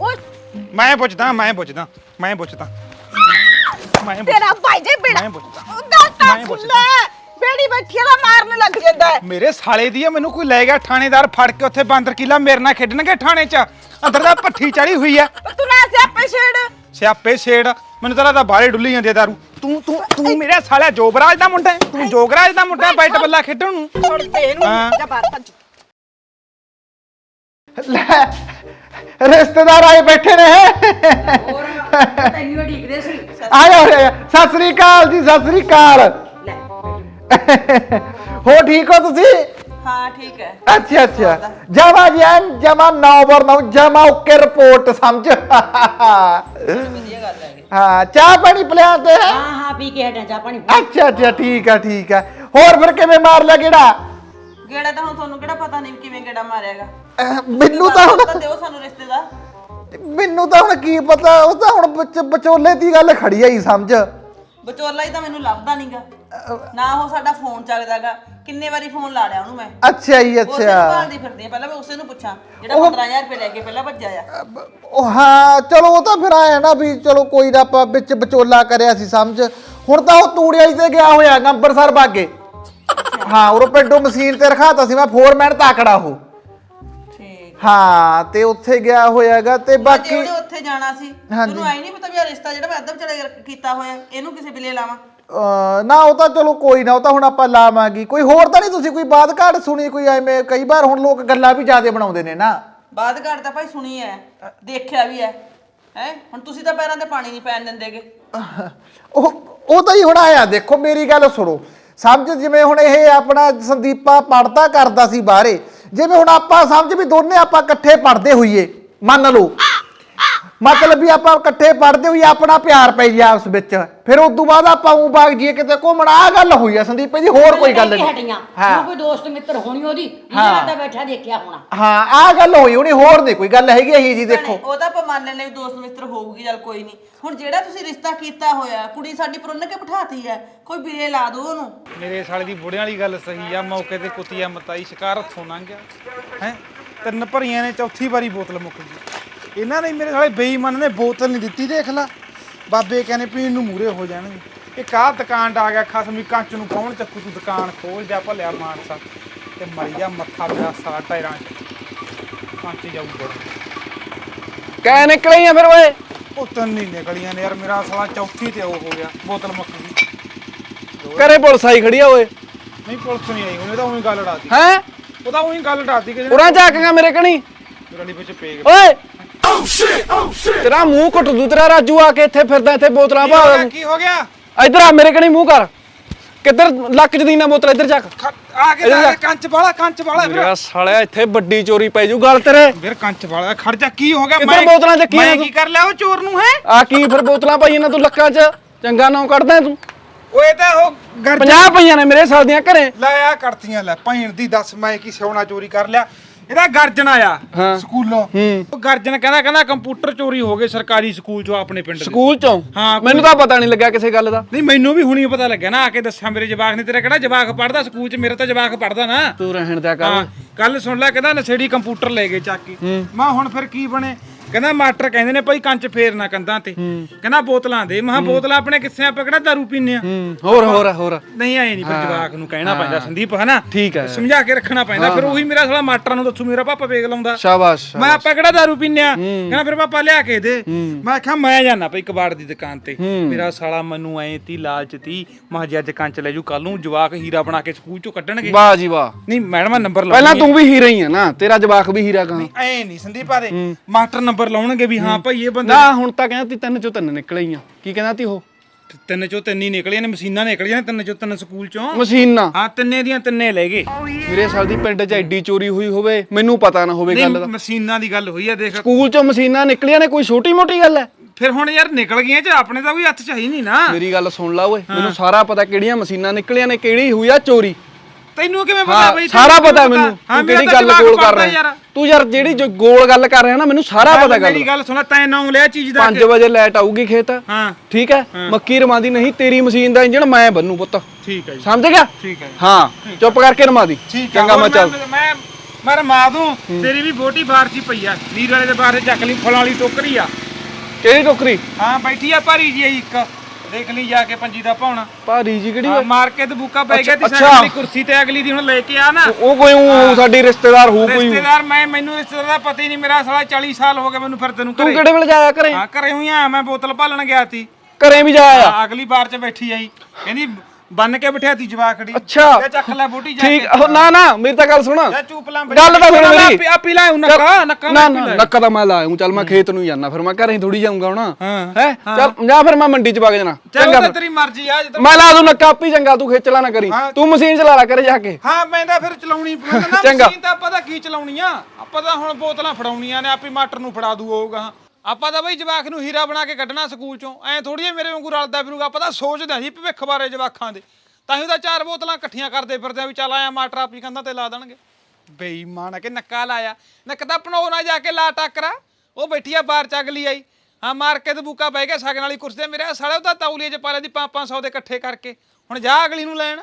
ਓਏ। ਮੈਂ ਪੁੱਛਦਾ ਮੈਂ ਪੁੱਛਦਾ ਮੈਂ ਪੁੱਛਦਾ। ਮੈਂ ਤੇਰਾ ਭਾਈ ਜੇ ਬੇੜਾ ਮੈਂ ਪੁੱਛਦਾ। ਉਹਦਾ ਤਾਂ ਮੈਂ ਪੁੱਛਦਾ। ਬੇੜੀ ਬੈਠੀ ਆ ਮਾਰਨ ਲੱਗ ਜਾਂਦਾ ਹੈ। ਮੇਰੇ ਸਾਲੇ ਦੀ ਆ ਮੈਨੂੰ ਕੋਈ ਲੈ ਗਿਆ ਥਾਣੇਦਾਰ ਫੜ ਕੇ ਉੱਥੇ ਬਾਂਦਰ ਕਿਲਾ ਮੇਰੇ ਨਾਲ ਖੇਡਣਗੇ ਥਾਣੇ 'ਚ। ਅੰਦਰ ਦਾ ਪੱਠੀ ਚੜੀ ਹੋਈ ਆ। ਤੂੰ ਨਾ ਸਿਆਪੇ ਛੇੜ। ਸਿਆਪੇ ਛੇੜ। ਮੈਨੂੰ ਤਾਂ ਲੱਗਦਾ ਬਾਹਲੇ ਡੁੱਲੀ ਜਾਂਦੀ ਦਾਰੂ। ਤੂੰ ਤੂੰ ਤੂੰ ਮੇਰੇ ਸਾਲਿਆ ਜੋਗਰਾਜ ਦਾ ਮੁੰਡਾ ਹੈ? ਤੂੰ ਜੋਗਰਾਜ ਦਾ ਮੁੰਡਾ ਹੈ ਬੈਟ ਬੱਲਾ ਖੇਡਣ ਨੂੰ। ਛੋੜ ਦੇ ਇਹਨੂੰ। ਹਾਂ। ਜਾ ਬਾਹਰ ਭੱਜ। ਲੈ ਰਿਸ਼ਤੇਦਾਰ ਆਏ ਬੈਠੇ ਨੇ ਹੋਰ ਤੈਨੂੰ ਢੀਕਦੇ ਸੀ ਆਇਆ ਹੋਇਆ ਸਤਿ ਸ੍ਰੀ ਅਕਾਲ ਜੀ ਸਤਿ ਸ੍ਰੀ ਅਕਾਲ ਲੈ ਹੋ ਠੀਕ ਹੋ ਤੁਸੀਂ ਹਾਂ ਠੀਕ ਹੈ ਅੱਛਾ ਅੱਛਾ ਜਮਾ ਜੈਨ ਜਮਾ ਨੌਬਰ ਨੌ ਜਮਾ ਓਕੇ ਰਿਪੋਰਟ ਸਮਝ ਵਧੀਆ ਗੱਲ ਹੈ ਹਾਂ ਚਾਹ ਪਾਣੀ ਪਿਲਾ ਤੇ ਹਾਂ ਹਾਂ ਪੀ ਕੇ ਹਟਾਂ ਚਾਹ ਪਾਣੀ ਅੱਛਾ ਅੱਛਾ ਠੀਕ ਆ ਠੀਕ ਆ ਹੋਰ ਫਿਰ ਕਿਵੇਂ ਮਾਰ ਲਿਆ ਕਿਹੜਾ ਗੇੜਾ ਤਾਂ ਹੁਣ ਤੁਹਾਨੂੰ ਕਿਹੜਾ ਪਤਾ ਨਹੀਂ ਕਿਵੇਂ ਗੇੜਾ ਮਾਰਿਆਗਾ। ਅਹ, ਮੈਨੂੰ ਤਾਂ ਹੁਣ ਤਾਂ ਦਿਓ ਸਾਨੂੰ ਰਿਸ਼ਤੇ ਦਾ ਮੈਨੂੰ ਤਾਂ ਹੁਣ ਕੀ ਪਤਾ ਉਹ ਤਾਂ ਹੁਣ ਵਿਚ- ਵਿਚੋਲੇ ਦੀ ਗੱਲ ਖੜੀ ਆਈ ਸਮਝ। ਵਿਚੋਲਾ ਹੀ ਤਾਂ ਮੈਨੂੰ ਲੱਭਦਾ ਨਹੀਂਗਾ ਨਾ ਉਹ ਸਾਡਾ ਫੋਨ ਚੱਲਦਾਗਾ ਕਿੰਨੇ ਵਾਰੀ ਫੋਨ ਲਾ ਲਿਆ ਉਹਨੂੰ ਮੈਂ। ਅੱਛਾ ਜੀ ਉਸੇ ਨੂੰ ਅੱਛਾ। ਭਾਲਦੀ ਫਿਰਦੀ ਆ ਪਹਿਲਾਂ ਮੈਂ ਉਸੇ ਨੂੰ ਪੁੱਛਾਂ ਜਿਹੜਾ 15000 ਰੁਪਏ ਲੈ ਕੇ ਪਹਿਲਾਂ ਭੱਜਿਆ ਆ। ਉਹ ਹਾਂ ਚਲੋ ਉਹ ਤਾਂ ਫਿਰ ਆਇਆ ਨਾ ਵੀ ਚਲੋ ਕੋਈ ਨਾ ਆਪਾਂ ਵਿੱਚ ਵਿਚੋਲਾ ਕਰਿਆ ਸੀ ਸਮਝ। ਹੁਣ ਤਾਂ ਉਹ ਤੂੜੇ ਵਾਲੀ ਤੇ ਗਿਆ ਹੋਇਆ ਗਾ ਅੰਬਰਸਰ ਬਾਗੇ ਹਾਂ ਉਹ ਪਿੰਡੋਂ ਮਸ਼ੀਨ ਤੇ ਰਖਾਤਾ ਸੀ ਮੈਂ ਫੋਰਮੈਨ ਤਾਕੜਾ ਉਹ। ਠੀਕ। ਹਾਂ ਤੇ ਉੱਥੇ ਗਿਆ ਹੋਇਆਗਾ ਤੇ ਬਾਕੀ ਜਿਹੜੇ ਉੱਥੇ ਜਾਣਾ ਸੀ। ਹਾਂਜੀ। ਤੈਨੂੰ ਆਈ ਨਹੀਂ ਪਤਾ ਵੀ ਇਹ ਰਿਸ਼ਤਾ ਜਿਹੜਾ ਮੈਂ ਅੱਧਮ ਚੜੇ ਕੀਤਾ ਹੋਇਆ ਇਹਨੂੰ ਕਿਸੇ ਬਿਲੇ ਲਾਵਾਂ? ਅਹ, ਨਾ ਉਹ ਤਾਂ ਚਲੋ ਕੋਈ ਨਾ ਉਹ ਤਾਂ ਹੁਣ ਆਪਾਂ ਲਾਵਾਂਗੀ। ਕੋਈ ਹੋਰ ਤਾਂ ਨਹੀਂ ਤੁਸੀਂ ਕੋਈ ਬਾਤ ਘਾਟ ਸੁਣੀ ਕੋਈ ਐਵੇਂ ਕਈ ਵਾਰ ਹੁਣ ਲੋਕ ਗੱਲਾਂ ਵੀ ਜ਼ਿਆਦਾ ਬਣਾਉਂਦੇ ਨੇ ਨਾ। ਬਾਦ ਘਾਟ ਤਾਂ ਭਾਈ ਸੁਣੀ ਐ ਦੇਖਿਆ ਵੀ ਐ ਹੈ? ਹੁਣ ਤੁਸੀਂ ਤਾਂ ਪੈਰਾਂ ਤੇ ਪਾਣੀ ਨਹੀਂ ਪੈਣ ਦਿੰਦੇਗੇ। ਉਹ ਉਹ ਤਾਂ ਹੀ ਹੁਣ ਆਇਆ ਦੇਖੋ ਮੇਰੀ ਗੱਲ ਸੁਣੋ। ਸਮਝ ਜਿਵੇਂ ਹੁਣ ਇਹ ਆਪਣਾ ਸੰਦੀਪਾ ਪੜਦਾ ਕਰਦਾ ਸੀ ਬਾਹਰੇ, ਜਿਵੇਂ ਹੁਣ ਆਪਾਂ ਸਮਝ ਵੀ ਦੋਨੇ ਆਪਾਂ ਇਕੱਠੇ ਪੜਦੇ ਹੋਈਏ, ਮੰਨ ਲਓ। ਮਤਲਬ ਵੀ ਆਪਾਂ ਇਕੱਠੇ ਪੜਦੇ ਹੋਈਏ ਆਪਣਾ ਪਿਆਰ ਪੈ ਜੀ ਆਪਸ ਵਿੱਚ। ਫਿਰ ਉਸ ਤੋਂ ਬਾਅਦ ਆਪਾਂ ਉਹ ਬਾਗ ਜੀਏ ਕਿਤੇ ਘੁੰਮਣ। ਆ ਗੱਲ ਹੋਈ ਆ ਸੰਦੀਪ ਜੀ ਹੋਰ ਕੋਈ ਗੱਲ ਨਹੀਂ। ਹਟੀਆਂ ਹਾਂ। ਹਾਂ ਕੋਈ ਦੋਸਤ ਮਿੱਤਰ ਹੋਣੀ ਉਹਦੀ ਜਿਹੜਾ ਤਾਂ ਬੈਠਾ ਦੇਖਿਆ ਹੋਣਾ। ਹਾਂ ਆ ਗੱਲ ਹੋਈ ਹੋਣੀ ਹੋਰ ਨਹੀਂ ਕੋਈ ਗੱਲ ਹੈਗੀ ਇਹੀ ਜੀ ਦੇਖੋ। ਉਹ ਤਾਂ ਆਪਾਂ ਮੰਨ ਲੈਣੇ ਵੀ ਦੋਸਤ ਮਿੱਤਰ ਹੋਊਗੀ ਚੱਲ ਕੋਈ ਨਹੀਂ। ਹੁਣ ਜਿਹੜਾ ਤੁਸੀਂ ਰਿਸ਼ਤਾ ਕੀਤਾ ਹੋਇਆ ਕੁੜੀ ਸਾਡੀ ਪੁਰਨ ਕੇ ਬਿਠਾਤੀ ਐ ਕੋਈ ਬਿਲੇ ਲਾ ਦੋ ਉਹਨੂੰ। ਮੇਰੇ ਸਾਲੇ ਦੀ ਬੁੜਿਆਂ ਵਾਲੀ ਗੱਲ ਸਹੀ ਆ ਮੌਕੇ ਤੇ ਕੁੱਤੀਆ ਮਤਾਈ ਸ਼ਿਕਾਰ ਹੱਥੋਂ ਲੰਘ ਗਿਆ। ਹੈ? ਤਿੰਨ ਭਰੀਆਂ ਨੇ ਚੌਥੀ ਵਾਰੀ ਬੋਤਲ ਮੁੱਕ ਗਈ। ਇਹਨਾਂ ਨੇ ਮੇਰੇ ਸਾਲੇ ਬੇਈਮਾਨ ਨੇ ਬੋਤਲ ਨਹੀਂ ਦਿੱਤੀ ਦੇਖ ਲਾ। ਬਾਬੇ ਕਹਿੰਦੇ ਪੀਣ ਨੂੰ ਮੂਰੇ ਹੋ ਜਾਣਗੇ। ਇਹ ਕਾਹ ਦੁਕਾਨ ਆ ਗਿਆ ਖਸਮੀ ਕੰਚ ਨੂੰ ਕੌਣ ਚੱਕੂ ਤੂੰ ਦੁਕਾਨ ਖੋਲ ਜਾ ਭਲਿਆ ਮਾਨਸਾ। ਤੇ ਮਰੀ ਜਾ ਮੱਥਾ ਮੇਰਾ ਸਾ ਟਾਇਰਾਂ 'ਚ। ਕੰਚ ਜਾਊਗਾ ਕਹਿ ਨਿਕਲੀਆਂ ਫਿਰ ਓਏ? ਉਹ ਤਿੰਨ ਨਹੀਂ ਨਿਕਲੀਆਂ ਨੇ ਯਾਰ ਮੇਰਾ ਸਾਲਾ ਚੌਥੀ ਤੇ ਉਹ ਹੋ ਗਿਆ ਬੋਤਲ ਮੁੱਕ ਗਈ। ਕਰੇ ਪੁਲਿਸ ਆਈ ਖੜੀ ਆ ਓਏ? ਨਹੀਂ ਪੁਲਿਸ ਨਹੀਂ ਆਈ ਉਹਨੇ ਤਾਂ ਉਹੀ ਗੱਲ ਉਡਾਤੀ ਹੈ? ਉਹ ਤਾਂ ਉਹੀ ਗੱਲ ਉਡਾਤੀ ਕਿ ਉਰਾਂ ਜਾ ਕੇ ਮੇਰੇ ਕਣੀ? ਰਲੀ ਵਿੱਚ ਪੇਗ ਓਏ! ਤੇਰਾ ਮੂੰਹ ਘੁੱਟ ਦੂ ਤੇਰਾ ਰਾਜੂ ਆ ਕੇ ਇੱਥੇ ਫਿਰਦਾ ਇੱਥੇ ਬੋਤਲਾਂ ਕੀ ਹੋ ਭਾ ਗਿਆ? ਕੀ ਹੋ ਗਿਆ? ਇੱਧਰ ਆ ਮੇਰੇ ਕਣੀ ਮੂੰਹ ਕਰ। ਕਿੱਧਰ ਲੱਕ ਚ ਦੀਨਾ ਬੋਤਲ ਇੱਧਰ ਚੱਕ। ਖ- ਆ ਕੇ ਤਾਂ ਕੰਚ ਵਾਲਾ ਕੰਚ ਵਾਲਾ ਵੀਰ ਮੇਰਾ ਸਾਲਿਆ ਇੱਥੇ ਵੱਡੀ ਚੋਰੀ ਪੈ ਜੂ ਗੱਲ ਤੇਰੇ। ਵੀਰ ਕੰਚ ਵਾਲਾ ਖੜ ਜਾ ਕੀ ਹੋ ਗਿਆ? ਕਿੱਧਰ ਬੋਤਲਾਂ ਮੈਂ ਤੂੰ? ਕੀ ਕਰ ਲਿਆ ਉਹ ਚੋਰ ਨੂੰ ਹੈ? ਆ ਕੀ ਫਿਰ ਬੋਤਲਾਂ ਪਾਈਆਂ ਨਾ ਤੂੰ ਲੱਕਾਂ ਚ? ਚੰਗਾ ਨਾਂ ਕੱਢਦਾ ਤੂੰ। ਓਏ ਤਾਂ ਉਹ ਗਰਜ 50 ਪਈਆਂ ਨੇ ਮੇਰੇ ਸਾਲ ਦੀਆਂ ਘਰੇ। ਲੈ ਆ ਕਰਤੀਆਂ ਲੈ। ਭੈਣ ਦੀ ਦੱਸ ਮੈਂ ਕੀ ਸੋਨਾ ਚੋਰੀ ਕਰ ਲਿਆ। ਇਹਦਾ ਗਰਜਨ ਆਇਆ। ਸਕੂਲੋਂ। ਹੂੰ। ਉਹ ਗਰਜਨ ਕਹਿੰਦਾ ਕਹਿੰਦਾ ਕੰਪਿਊਟਰ ਚੋਰੀ ਹੋ ਗਏ ਸਰਕਾਰੀ ਸਕੂਲ ਚੋਂ ਆਪਣੇ ਪਿੰਡ ਦੇ। ਸਕੂਲ ਚੋਂ? ਹਾਂ, ਕੋਈ- ਮੈਨੂੰ ਤਾਂ ਪਤਾ ਨਹੀਂ ਲੱਗਿਆ ਕਿਸੇ ਗੱਲ ਦਾ। ਨਹੀਂ ਮੈਨੂੰ ਵੀ ਹੁਣੀ ਪਤਾ ਲੱਗਿਆ ਨਾ ਆ ਕੇ ਦੱਸਿਆ ਮੇਰੇ ਜਵਾਕ ਨੇ ਤੇਰਾ ਕਿਹੜਾ ਜਵਾਕ ਪੜਦਾ ਸਕੂਲ 'ਚ? ਮੇਰਾ ਤਾਂ ਜਵਾਕ ਪੜਦਾ ਨਾ। ਤੂੰ ਰਹਿਣ ਦਿਆ ਕਰ। ਹਾਂ ਕੱਲ ਸੁਣ ਲੈ ਕਹਿੰਦਾ ਨਸ਼ੇੜੀ ਕੰਪਿਊਟਰ ਲੈ ਗਏ ਚੱਕ ਕੇ। ਮੈਂ ਹੁਣ ਫਿਰ ਕੀ ਬਣੇ? ਕਹਿੰਦਾ ਮਾਸਟਰ ਕਹਿੰਦੇ ਨੇ ਭਾਈ ਕੰਚ ਫੇਰਨਾ ਕੰਧਾਂ ਤੇ। ਕਹਿੰਦਾ ਬੋਤਲਾਂ ਦੇ। ਮਹਾ ਬੋਤਲਾਂ ਆਪਣੇ ਕਿੱਥੇ ਆਪਾਂ ਕਿਹੜਾ ਦਾਰੂ ਪੀਨੇ ਆ? ਹੋਰ ਹੋਰ ਹੋਰ। ਨਹੀਂ ਆਏ ਨਹੀਂ ਫਿਰ ਜਵਾਕ ਨੂੰ ਕਹਿਣਾ ਪੈਂਦਾ ਸੰਦੀਪ ਹਨਾ? ਠੀਕ ਹੈ। ਸਮਝਾ ਕੇ ਰੱਖਣਾ ਪੈਂਦਾ। ਫਿਰ ਉਹੀ ਮੇਰਾ ਸਾਲਾ ਮਾਸਟਰਾਂ ਨੂੰ ਦੱਸੂ ਮੇਰਾ ਪਾਪਾ ਵੇਖ ਲਾਉਂਦਾ। ਸ਼ਾਬਾਸ਼ ਮੈਂ ਆਪਾਂ ਕਿਹੜਾ ਦਾਰੂ ਪੀਨੇ ਆ? ਕਹਿੰਦਾ ਫਿਰ ਪਾਪਾ ਲਿਆ ਕੇ ਦੇ। ਮੈਂ ਕਿਹਾ ਮੈਂ ਜਾਣਾ ਭਾਈ ਕਬਾੜ ਦੀ ਦੁਕਾਨ ਤੇ। ਮੇਰਾ ਸਾਲਾ ਮੈਨੂੰ ਐ ਤੀ ਲਾਲਚ ਤੀ। ਮਾ ਜੇ ਅੱਜ ਕੰਚ ਲੈ ਜੂ ਕੱਲ ਨੂੰ ਜਵਾਕ ਹੀਰਾ ਬਣਾ ਕੇ ਸਕੂਲ ਚੋਂ ਕੱਢਣਗੇ। ਵਾਹ ਜੀ ਵਾਹ। ਨਹੀਂ ਮੈਡਮ ਨੰਬਰ ਲਾ ਪਹਿਲਾਂ ਤੂੰ ਵੀ ਹੀਰਾ ਹੀ ਆ ਨਾ ਤੇਰਾ ਜਵਾਕ ਵੀ ਹੀਰਾ ਕਹਾਂ ਐ ਨਹੀਂ ਸੰਦੀਪਾ ਦੇ ਮਾਸਟਰ ਨੰਬਰ ਲਾਉਣਗੇ ਵੀ ਹਾਂ ਭਾਈ ਇਹ ਬੰਦਾ ਨਾ ਹੁਣ ਤਾਂ ਕਹਿੰਦਾ ਤੀ ਤਿੰਨ ਚੋਂ ਤਿੰਨ ਨਿਕਲੇ ਹੀ ਆ। ਕੀ ਕਹਿੰਦਾ ਤੀ ਉਹ? ਤਿੰਨ ਚੋਂ ਤਿੰਨ ਹੀ ਨਿਕਲੀਆਂ ਨੇ ਮਸ਼ੀਨਾਂ ਨਿਕਲੀਆਂ ਨੇ ਤਿੰਨ ਚੋਂ ਤਿੰਨ ਸਕੂਲ ਚੋਂ। ਮਸ਼ੀਨਾਂ। ਹਾਂ ਤਿੰਨੇ ਦੀਆਂ ਤਿੰਨੇ ਲੈ ਗਏ। ਮੇਰੇ ਸਾਲ ਦੀ ਪਿੰਡ 'ਚ ਐਡੀ ਚੋਰੀ ਹੋਈ ਹੋਵੇ ਮੈਨੂੰ ਪਤਾ ਨਾ ਹੋਵੇ ਗੱਲ ਨਹੀਂ ਦਾ। ਮਸ਼ੀਨਾਂ ਦੀ ਗੱਲ ਹੋਈ ਆ ਦੇਖ। ਸਕੂਲ 'ਚੋਂ ਮਸ਼ੀਨਾਂ ਨਿਕਲੀਆਂ ਨੇ ਕੋਈ ਛੋਟੀ ਮੋਟੀ ਗੱਲ ਹੈ? ਫਿਰ ਹੁਣ ਯਾਰ ਨਿਕਲ ਗਈਆਂ ਚ ਆਪਣੇ ਤਾਂ ਕੋਈ ਹੱਥ ਚ ਹੈ ਹੀ ਨਹੀਂ ਨਾ। ਮੇਰੀ ਗੱਲ ਸੁਣ ਲਾ ਓਏ ਮੈਨੂੰ ਸਾਰਾ ਪਤਾ ਕਿਹੜੀਆਂ ਮਸ਼ੀਨਾਂ ਨਿਕਲੀਆਂ ਨੇ ਕਿਹੜੀ ਹੋਈ ਆ ਚੋਰੀ। ਤੈਨੂੰ ਕਿਵੇਂ ਪਤਾ ਬਈ ਸਾਰਾ ਪਤਾ ਮੈਨੂੰ। ਤੂੰ ਕਿਹੜੀ ਗੱਲ ਗੋਲ ਕਰ ਰਿਹਾ ਤੂੰ ਯਾਰ ਜਿਹੜੀ ਜੋ ਗੋਲ ਗੱਲ ਕਰ ਰਿਹਾ ਨਾ ਮੈਨੂੰ ਸਾਰਾ ਪਤਾ ਗੱਲ ਮੇਰੀ ਗੱਲ ਸੁਣ ਤੈਂ ਨਾਮ ਲਿਆ ਚੀਜ਼ ਦਾ 5 ਵਜੇ ਲਾਈਟ ਆਊਗੀ ਖੇਤ। ਹਾਂ। ਠੀਕ ਹੈ? ਮੱਕੀ ਰਮਾਦੀ ਨਹੀਂ ਤੇਰੀ ਮਸ਼ੀਨ ਦਾ ਇੰਜਣ ਮੈਂ ਬੰਨੂ ਪੁੱਤ। ਠੀਕ ਹੈ ਜੀ। ਸਮਝ ਗਿਆ? ਠੀਕ ਹੈ। ਹਾਂ ਚੁੱਪ ਕਰਕੇ ਰਮਾਦੀ ਚੰਗਾ ਮੈਂ ਚੱਲ। ਮੈਂ ਮੈਂ ਰਮਾ ਦੂੰ। ਤੇਰੀ ਵੀ ਬੋਟੀ ਹੀ ਪਈ ਆ। ਨੀਰ ਵਾਲੇ ਦੇ ਬਾਹਰ ਚੱਕ ਲਈ ਫਲਾਂ ਵਾਲੀ ਟੋਕਰੀ ਆ। ਕਿਹੜੀ ਟੋਕਰੀ? ਹਾਂ ਬੈਠੀ ਆ ਭਾਰੀ ਜੀ ਇੱਕ। ਦੇਖ ਲਈ ਜਾ ਕੇ ਪੰਜੀ ਦਾ ਪਾਉਣਾ। ਭਾਰੀ ਜੀ ਕਿਹੜੀ ਹਾਂ, ਮਾਰ ਕੇ ਦਬੂਕਾ ਪੈ ਗਿਆ ਤੇ ਅੱਛਾ। ਸਾਡੀ ਕੁਰਸੀ ਤੇ ਅਗਲੀ ਦੀ ਹੁਣ ਲੈ ਕੇ ਆ ਨਾ। ਉਹ ਕੋਈ ਊਂ ਸਾਡੀ ਰਿਸ਼ਤੇਦਾਰ ਹੋਊ ਕੋਈ। ਰਿਸ਼ਤੇਦਾਰ ਮੈਂ ਮੈਨੂੰ ਰਿਸ਼ਤੇਦਾਰ ਦਾ ਪਤਾ ਹੀ ਨਹੀਂ ਮੇਰਾ ਸਾਲਾ 40 ਸਾਲ ਹੋ ਗਏ ਮੈਨੂੰ ਫਿਰਦੇ ਨੂੰ ਤੂੰ ਘਰੇ। ਕਿਹੜੇ ਵੇਲੇ ਜਾਇਆ ਘਰੇ? ਹਾਂ ਘਰੇ ਹੋਈ ਆ ਮੈਂ ਬੋਤਲ ਭਾਲਣ ਗਿਆ ਸੀ। ਘਰੇ ਵੀ ਜਾਇਆ ਅਗਲੀ ਬਾਰ ਚ ਬੈਠੀ ਆਈ। ਕਹਿੰਦੀ ਬੰਨ ਕੇ ਬਿਠਾਤੀ ਜਵਾਖੜੀ ਅੱਛਾ। ਲੈ ਚੱਕ ਲੈ ਬੋਟੀ ਜਾ ਠੀਕ ਉਹ ਨਾ ਨਾ ਮੇਰੀ ਤਾਂ ਗੱਲ ਸੁਣ। ਜਾ ਚੂਪ ਲਾਂ ਗੱਲ ਤਾਂ ਸੁਣ ਮੇਰੀ। ਆ ਪੀ ਲੈ ਨੱਕਾ ਨੱਕਾ ਨਾ ਨਾ ਨੱਕਾ ਤਾਂ ਮੈਂ ਲਾਇਆ ਚੱਲ ਮੈਂ ਖੇਤ ਨੂੰ ਜਾਣਾ ਫਿਰ ਮੈਂ ਘਰੇ ਥੋੜੀ ਜਾਊਂਗਾ ਹੁਣ। ਹਾਂ। ਹੈ? ਚੱਲ ਜਾਂ ਫਿਰ ਮੈਂ ਮੰਡੀ ਚ ਵਗ ਜਾਣਾ। ਚੰਗਾ ਤਾਂ ਫਿਰ। ਤੇਰੀ ਮਰਜ਼ੀ ਆ ਜਦੋਂ ਮੈਂ ਲਾ ਦੂੰ ਨੱਕਾ ਆਪੀ ਚੰਗਾ ਤੂੰ ਖੇਚਲਾ ਨਾ ਕਰੀ। ਹਾਂ। ਤੂੰ ਮਸ਼ੀਨ ਚਲਾ ਲੈ ਕਰੇ ਜਾ ਕੇ। ਹਾਂ ਮੈਂ ਤਾਂ ਫਿਰ ਚਲਾਉਣੀ ਪਊਗਾ ਨਾ ਚੰਗਾ। ਮਸ਼ੀਨ ਤਾਂ ਆਪਾਂ ਤਾਂ ਕੀ ਚਲਾਉਣੀ ਆ? ਆਪਾਂ ਤਾਂ ਹੁਣ ਬੋਤਲਾਂ ਫੜਾਉਣੀਆਂ ਨੇ ਆਪੇ ਮਾਟਰ ਨੂੰ ਫੜਾ ਦੂ ਹੋਊਗਾ ਆਪਾਂ ਤਾਂ ਬਈ ਜਵਾਕ ਨੂੰ ਹੀਰਾ ਬਣਾ ਕੇ ਕੱਢਣਾ ਸਕੂਲ ਚੋਂ। ਐ ਥੋੜੀ ਜਿਹੀ ਮੇਰੇ ਵਾਂਗੂ ਰਲਦਾ ਫਿਰੂਗਾ। ਆਪਾਂ ਤਾਂ ਸੋਚਦੇ ਸੀ ਭਵਿੱਖ ਬਾਰੇ ਜਵਾਕਾਂ ਦੇ। ਤਾਂ ਹੀ ਉਹਦਾ ਚਾਰ ਬੋਤਲਾਂ ਇਕੱਠੀਆਂ ਕਰਦੇ ਫਿਰਦੇ ਆ ਵੀ ਚੱਲ ਆਇਆ ਮਾਟਰ ਆਪੀ ਕੰਧਾਂ ਤੇ ਲਾ ਦੇਣਗੇ। ਬੇਈਮਾਨ ਆ ਕਿ ਨੱਕਾ ਲਾਇਆ। ਨੱਕ ਤਾਂ ਪਣੋ ਨਾ ਜਾ ਕੇ ਲਾ ਟੱਕਰਾ। ਉਹ ਬੈਠੀ ਆ ਬਾਹਰ ਚ ਅਗਲੀ ਆਈ। ਹਾਂ, ਮਾਰ ਕੇ ਤੇ ਬੂਕਾ ਬਹਿ ਗਿਆ ਸਗਨ ਵਾਲੀ ਕੁਰਸੀ ਤੇ। ਮੇਰੇ ਸਾਲੇ ਉਹਦਾ ਤੌਲੀਏ ਚ ਪਾ ਲਿਆ ਦੀ 5-500 ਦੇ ਇਕੱਠੇ ਕਰਕੇ। ਹੁਣ ਜਾ ਅਗਲੀ ਨੂੰ ਲੈਣ।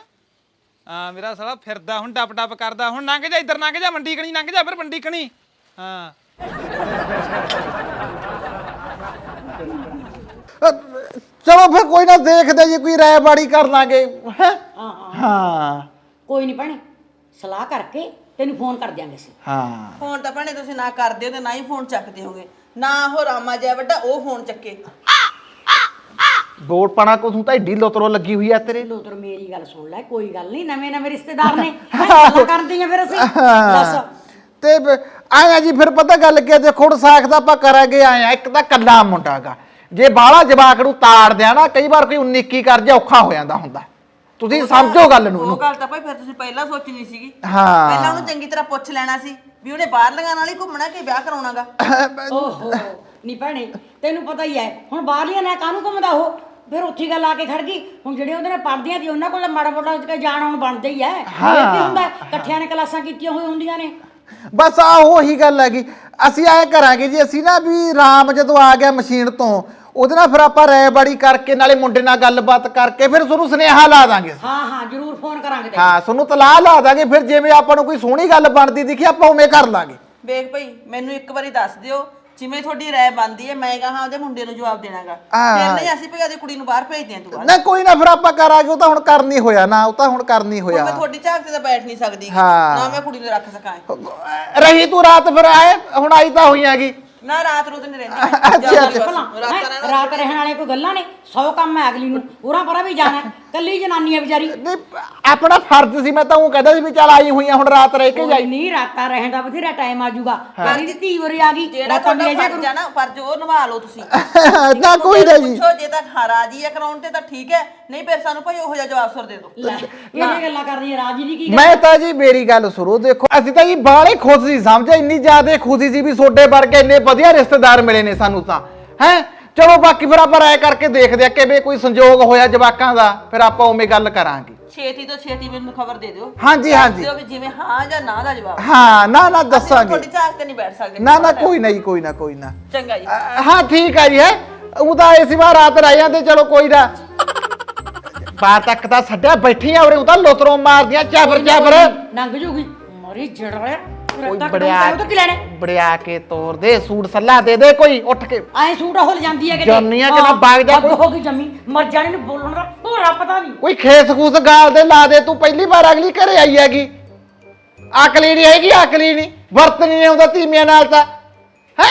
ਹਾਂ, ਮੇਰਾ ਸਾਲਾ ਫਿਰਦਾ ਹੁਣ ਡੱਪ ਡੱਪ ਕਰਦਾ। ਹੁਣ ਲੰਘ ਜਾ, ਇੱਧਰ ਲੰਘ ਜਾ, ਮੰਡੀ ਕਣੀ ਲੰਘ ਜਾ, ਫਿਰ ਮੰਡੀ ਕਣੀ। ਹਾਂ। ਅ, ਚਲੋ ਫਿਰ ਕੋਈ ਨਾ ਦੇਖਦੇ ਜੀ ਕੋਈ ਰਾਇ ਬਾੜੀ ਕਰ ਲਾਂਗੇ ਹੈਂ? ਹਾਂ ਹਾਂ। ਹਾਂ। ਕੋਈ ਨਹੀਂ ਭੈਣੇ ਸਲਾਹ ਕਰਕੇ ਤੈਨੂੰ ਫੋਨ ਕਰ ਦਿਆਂਗੇ ਅਸੀਂ। ਹਾਂ। ਫੋਨ ਤਾਂ ਭੈਣੇ ਤੁਸੀਂ ਨਾ ਕਰਦੇ ਹੋ ਤੇ ਨਾ ਹੀ ਫੋਨ ਚੱਕਦੇ ਹੋਗੇ। ਨਾ ਉਹ ਰਾਮਾ ਜਿਹਾ ਵੱਡਾ ਉਹ ਫੋਨ ਚੱਕੇ। ਵੋਟ ਪਾਣਾ ਕੋ ਤੂੰ ਤਾਂ ਏਡੀ ਲੋਤਰੋ ਲੱਗੀ ਹੋਈ ਆ ਤੇਰੇ। ਲੋਤਰ ਮੇਰੀ ਗੱਲ ਸੁਣ ਲੈ ਕੋਈ ਗੱਲ ਨਹੀਂ ਨਵੇਂ ਨਵੇਂ ਰਿਸ਼ਤੇਦਾਰ ਨੇ। ਹੈਂ, ਗੱਲਾਂ ਕਰਦੀਆਂ ਫਿਰ ਅਸੀਂ। ਦੱਸ। ਤੇ ਆਇਆ ਜੀ ਫਿਰ ਪਤਾ ਗੱਲ ਕੀ ਆ, ਦੇਖੋ ਹੁਣ ਸਾਖ ਦਾ ਆਪਾਂ ਕਰਾਂਗੇ ਆਇਆ ਇੱਕ ਤਾਂ ਕੱਲਾ ਮੁੰਡਾਗਾ ਜੇ ਬਾਹਲਾ ਜਵਾਕ ਨੂੰ ਤਾੜ ਦਿਆ ਨਾ ਕਈ ਵਾਰ ਕੋਈ 19 ਕੀ ਕਰ ਜਾ ਔਖਾ ਹੋ ਜਾਂਦਾ ਹੁੰਦਾ। ਤੁਸੀਂ ਸਮਝੋ ਗੱਲ ਨੂੰ ਉਹ ਇਹਨੂੰ। ਗੱਲ ਤਾਂ ਭਾਈ ਫਿਰ ਤੁਸੀਂ ਪਹਿਲਾਂ ਸੋਚਣੀ ਸੀਗੀ। ਹਾਂ। ਪਹਿਲਾਂ ਉਹਨੂੰ ਚੰਗੀ ਤਰ੍ਹਾਂ ਪੁੱਛ ਲੈਣਾ ਸੀ ਵੀ ਉਹਨੇ ਬਾਹਰ ਲਗਾਉਣ ਵਾਲੀ ਘੁੰਮਣਾ ਕਿ ਵਿਆਹ ਕਰਾਉਣਾਗਾ? ਓਹੋ ਨਹੀਂ ਭੈਣੇ ਤੈਨੂੰ ਪਤਾ ਹੀ ਹੈ ਹੁਣ ਬਾਹਰਲੀਆਂ ਨਾ ਕਾਹਨੂੰ ਘੁੰਮਦਾ ਉਹ? ਫਿਰ ਉੱਥੇ ਹੀ ਗੱਲ ਆ ਕੇ ਖੜ ਗਈ। ਹੁਣ ਜਿਹੜੇ ਉਹਦੇ ਨਾਲ ਪੜਦੀਆਂ ਸੀ ਉਹਨਾਂ ਕੋਲ ਮਾੜਾ ਮੋਟਾ ਜਿਹੜਾ ਜਾਣ ਆਉਣ ਬਣਦਾ ਹੀ ਹੈ। ਕੀ ਹੁੰਦਾ? ਇਕੱਠਿਆਂ ਨੇ ਕਲਾਸਾਂ ਕੀਤੀਆਂ ਹੋਈ ਹੁੰਦੀਆਂ ਨੇ। ਬਸ ਆ ਉਹੀ ਗੱਲ ਹੈਗੀ। ਅਸੀਂ ਐ ਕਰਾਂਗੇ ਜੀ ਅਸੀਂ ਨਾ ਵੀ ਰਾਮ ਜਦੋਂ ਆ ਗਿਆ ਮਸ਼ੀਨ ਤੋਂ ਉਹਦੇ ਨਾਲ ਫਿਰ ਆਪਾਂ ਰਾਇ ਬਾੜੀ ਕਰਕੇ ਨਾਲੇ ਮੁੰਡੇ ਨਾਲ ਗੱਲਬਾਤ ਕਰਕੇ ਫਿਰ ਤੁਹਾਨੂੰ ਸੁਨੇਹਾ ਲਾ ਦਾਂਗੇ ਹਾਂ ਹਾਂ ਜ਼ਰੂਰ ਫੋਨ ਕਰਾਂਗੇ ਹਾਂ ਤੁਹਾਨੂੰ ਤਲਾਹ ਲਾ ਦਾਂਗੇ ਫਿਰ ਜਿਵੇਂ ਆਪਾਂ ਨੂੰ ਕੋਈ ਸੋਹਣੀ ਗੱਲ ਬਣਦੀ ਦਿਖੀ ਆਪਾਂ ਉਵੇਂ ਕਰ ਲਾਂਗੇ। ਵੇਖ ਭਾਈ ਮੈਨੂੰ ਇੱਕ ਵਾਰੀ ਦੱਸ ਦਿਓ ਜਿਵੇਂ ਤੁਹਾਡੀ ਰਾਏ ਬਣਦੀ ਹੈ ਮੈਂ ਕਹਾਂ ਉਹਦੇ ਮੁੰਡੇ ਨੂੰ ਜਵਾਬ ਦੇਣਾਗਾ। ਫਿਰ ਨਹੀਂ ਅਸੀਂ ਭਈ ਉਹਦੀ ਕੁੜੀ ਨੂੰ ਬਾਹਰ ਭੇਜਦੇ ਆਂ ਤੂੰ ਬਾਹਰ। ਨਾ ਕੋਈ ਨਾ ਫਿਰ ਆਪਾਂ ਕਰਾਂਗੇ ਉਹ ਤਾਂ ਹੁਣ ਕਰਨੀ ਹੋਇਆ ਨਾ ਉਹ ਤਾਂ ਹੁਣ ਕਰਨੀ ਮੈਂ ਹੋਇਆ। ਤੁਹਾਡੀ ਝਾਕ ਤੇ ਤਾਂ ਬੈਠ ਨਹੀਂ ਸਕਦੀ। ਹਾਂ। ਨਾ ਮੈਂ ਕੁੜੀ ਨੂੰ ਰੱਖ ਸਕਾਂ। ਰਹੀ ਤੂੰ ਰਾਤ ਫਿਰ ਆਏ ਹੁਣ ਆਈ ਤਾਂ ਹੋਈ ਹੈਗੀ। ਨਾ ਰਾਤ ਨੂੰ ਤਾਂ ਨਹੀਂ ਰਹਿੰਦੀ। ਅੱਛਾ, ਅੱਛਾ। ਭਲਾ ਰਾਤ ਰਾਤ ਰਹਿਣ ਵਾਲੇ ਕੋਈ ਗੱਲਾਂ ਨੇ? 100 ਕੰਮ ਹੈ ਅਗਲੀ ਨੂੰ। ਉਰਾਂ ਪਰਾਂ ਵੀ ਜਾਣਾ ਹੈ। ਕੱਲੀ ਜਨਾਨੀ ਹੈ ਵਿਚਾਰੀ। ਨਹੀਂ ਆਪਣਾ ਫਰਜ਼ ਸੀ ਮੈਂ ਤਾਂ ਉਹ ਕਹਿੰਦਾ ਸੀ ਵੀ ਚੱਲ ਆਈ ਹੋਈ ਆ ਹੁਣ ਰਾਤ ਰਹਿ ਕੇ ਕੋਈ ਨਹੀਂ ਰਾਤਾਂ ਰਹਿਣ ਦਾ ਬਥੇਰਾ ਟਾਈਮ ਆ ਜਾਊਗਾ। ਮੇਰੀ ਦੀ ਧੀ ਵਰੀ ਆ ਗਈ। ਜਿਹੜਾ ਰਾਤਾਂ ਤੁਹਾਡਾ ਫਰਜ਼ ਆ ਨਾ ਫਰਜ਼ ਉਹ ਨਿਭਾ ਲਓ ਤੁਸੀਂ। ਨਾ ਕੋਈ ਨਾ ਜੀ ਪੁੱਛੋ ਜੇ ਤਾਂ ਰਾਜੀ ਹੈ ਕਰਾਉਣ ਤੇ ਤਾਂ ਠੀਕ ਹੈ। ਨਹੀਂ ਫਿਰ ਸਾਨੂੰ ਭਾਈ ਉਹੋ ਜਿਹਾ ਜਵਾਬ ਸੁਰ ਦੇ ਦਿਓ। ਲੈ ਇਹ ਗੱਲਾਂ ਕਰਦੀਆਂ ਰਾਜੀ ਦੀ ਕੀ ਮੈਂ ਤਾਂ ਜੀ ਮੇਰੀ ਗੱਲ ਸੁਣੋ ਦੇਖੋ ਅਸੀਂ ਤਾਂ ਜੀ ਬਾਹਲੇ ਖੁਸ਼ ਸੀ ਸਮਝਿਆ? ਇੰਨੀ ਜ਼ਿਆਦਾ ਖੁਸ਼ੀ ਸੀ ਵੀ ਤੁਹਾਡੇ ਵਰਗੇ ਇੰਨੇ ਵਧੀਆ ਰਿਸ਼ਤੇਦਾਰ ਮਿਲੇ ਨੇ ਸਾਨੂੰ ਤਾਂ। ਹੈ? ਚਲੋ ਬਾਕੀ ਫਿਰ ਆਪਾਂ ਰਾਏ ਕਰਕੇ ਦੇਖਦੇ ਆ ਕਿਵੇਂ ਕੋਈ ਸੰਜੋਗ ਹੋਇਆ ਜਵਾਕਾਂ ਦਾ। ਫਿਰ ਆਪਾਂ ਉਵੇਂ ਗੱਲ ਕਰਾਂਗੇ। ਛੇਤੀ ਤੋਂ ਛੇਤੀ ਮੈਨੂੰ ਖਬਰ ਦੇ ਦਿਓ। ਹਾਂਜੀ ਹਾਂਜੀ। ਦਿਓ ਵੀ ਜਿਵੇਂ ਹਾਂ ਜਾਂ ਨਾ ਦਾ ਜਵਾਬ। ਹਾਂ ਨਾ ਨਾ ਦੱਸਾਂਗੇ। ਤੁਹਾਡੀ ਝਾਕ ਤੇ ਨਹੀਂ ਬੈਠ ਸਕਦੇ। ਨਾ ਨਾ ਕੋਈ ਨਹੀਂ ਕੋਈ ਨਾ ਕੋਈ ਨਾ। ਚੰਗਾ ਜੀ। ਅ, ਹਾਂ ਠੀਕ ਹੈ ਜੀ ਹੈ? ਉਹ ਤਾਂ ਇਸ ਵਾਰ ਰਾਤ ਰਹਿ ਜਾਂਦੇ ਚਲੋ ਕੋਈ ਨਾ। ਬਾਹਰ ਤੱਕ ਤਾਂ ਛੱਡਿਆ ਬੈਠੀਆਂ ਉਰੇ ਉਹ ਤਾਂ ਲੋਤਰੋਂ ਮਾਰਦੀਆਂ ਚਾਬਰ ਚਾਬਰ। ਨੰਗ ਜੂਗੀ। ਮਰੀ ਜੜੜਿਆ ਕੋਈ ਬੜਿਆ ਉਹ ਕੀ ਲੈਣੇ? ਬੜਿਆ ਕੇ ਤੋਰ ਦੇ ਸੂਟ ਸੱਲਾ ਦੇ ਦੇ ਕੋਈ ਉੱਠ ਕੇ। ਐ ਸੂਟ ਹੁਲ ਜਾਂਦੀ ਹੈ ਕਿਤੇ। ਕਿਤੇ ਹਾਂ, ਬਾਗ ਜਾ ਕੋਈ- ਹੋ ਗਈ ਜੰਮੀ ਮਰ ਜਾਣੇ ਨੂੰ ਬੋਲਣ ਦਾ ਭੋਰਾ ਪਤਾ ਨਹੀਂ। ਕੋਈ ਖੇਸ ਖੂਸ ਗਾਲ ਦੇ ਲਾ ਦੇ ਤੂੰ ਪਹਿਲੀ ਵਾਰ ਅਗਲੀ ਘਰੇ ਆਈ ਹੈਗੀ। ਅਕਲੀ ਨਹੀਂ ਹੈਗੀ ਅਕਲੀ ਨਹੀਂ। ਵਰਤ ਨਹੀਂ ਆਉਂਦਾ ਤੀਮੀਆਂ ਨਾਲ ਤਾਂ। ਹੈ?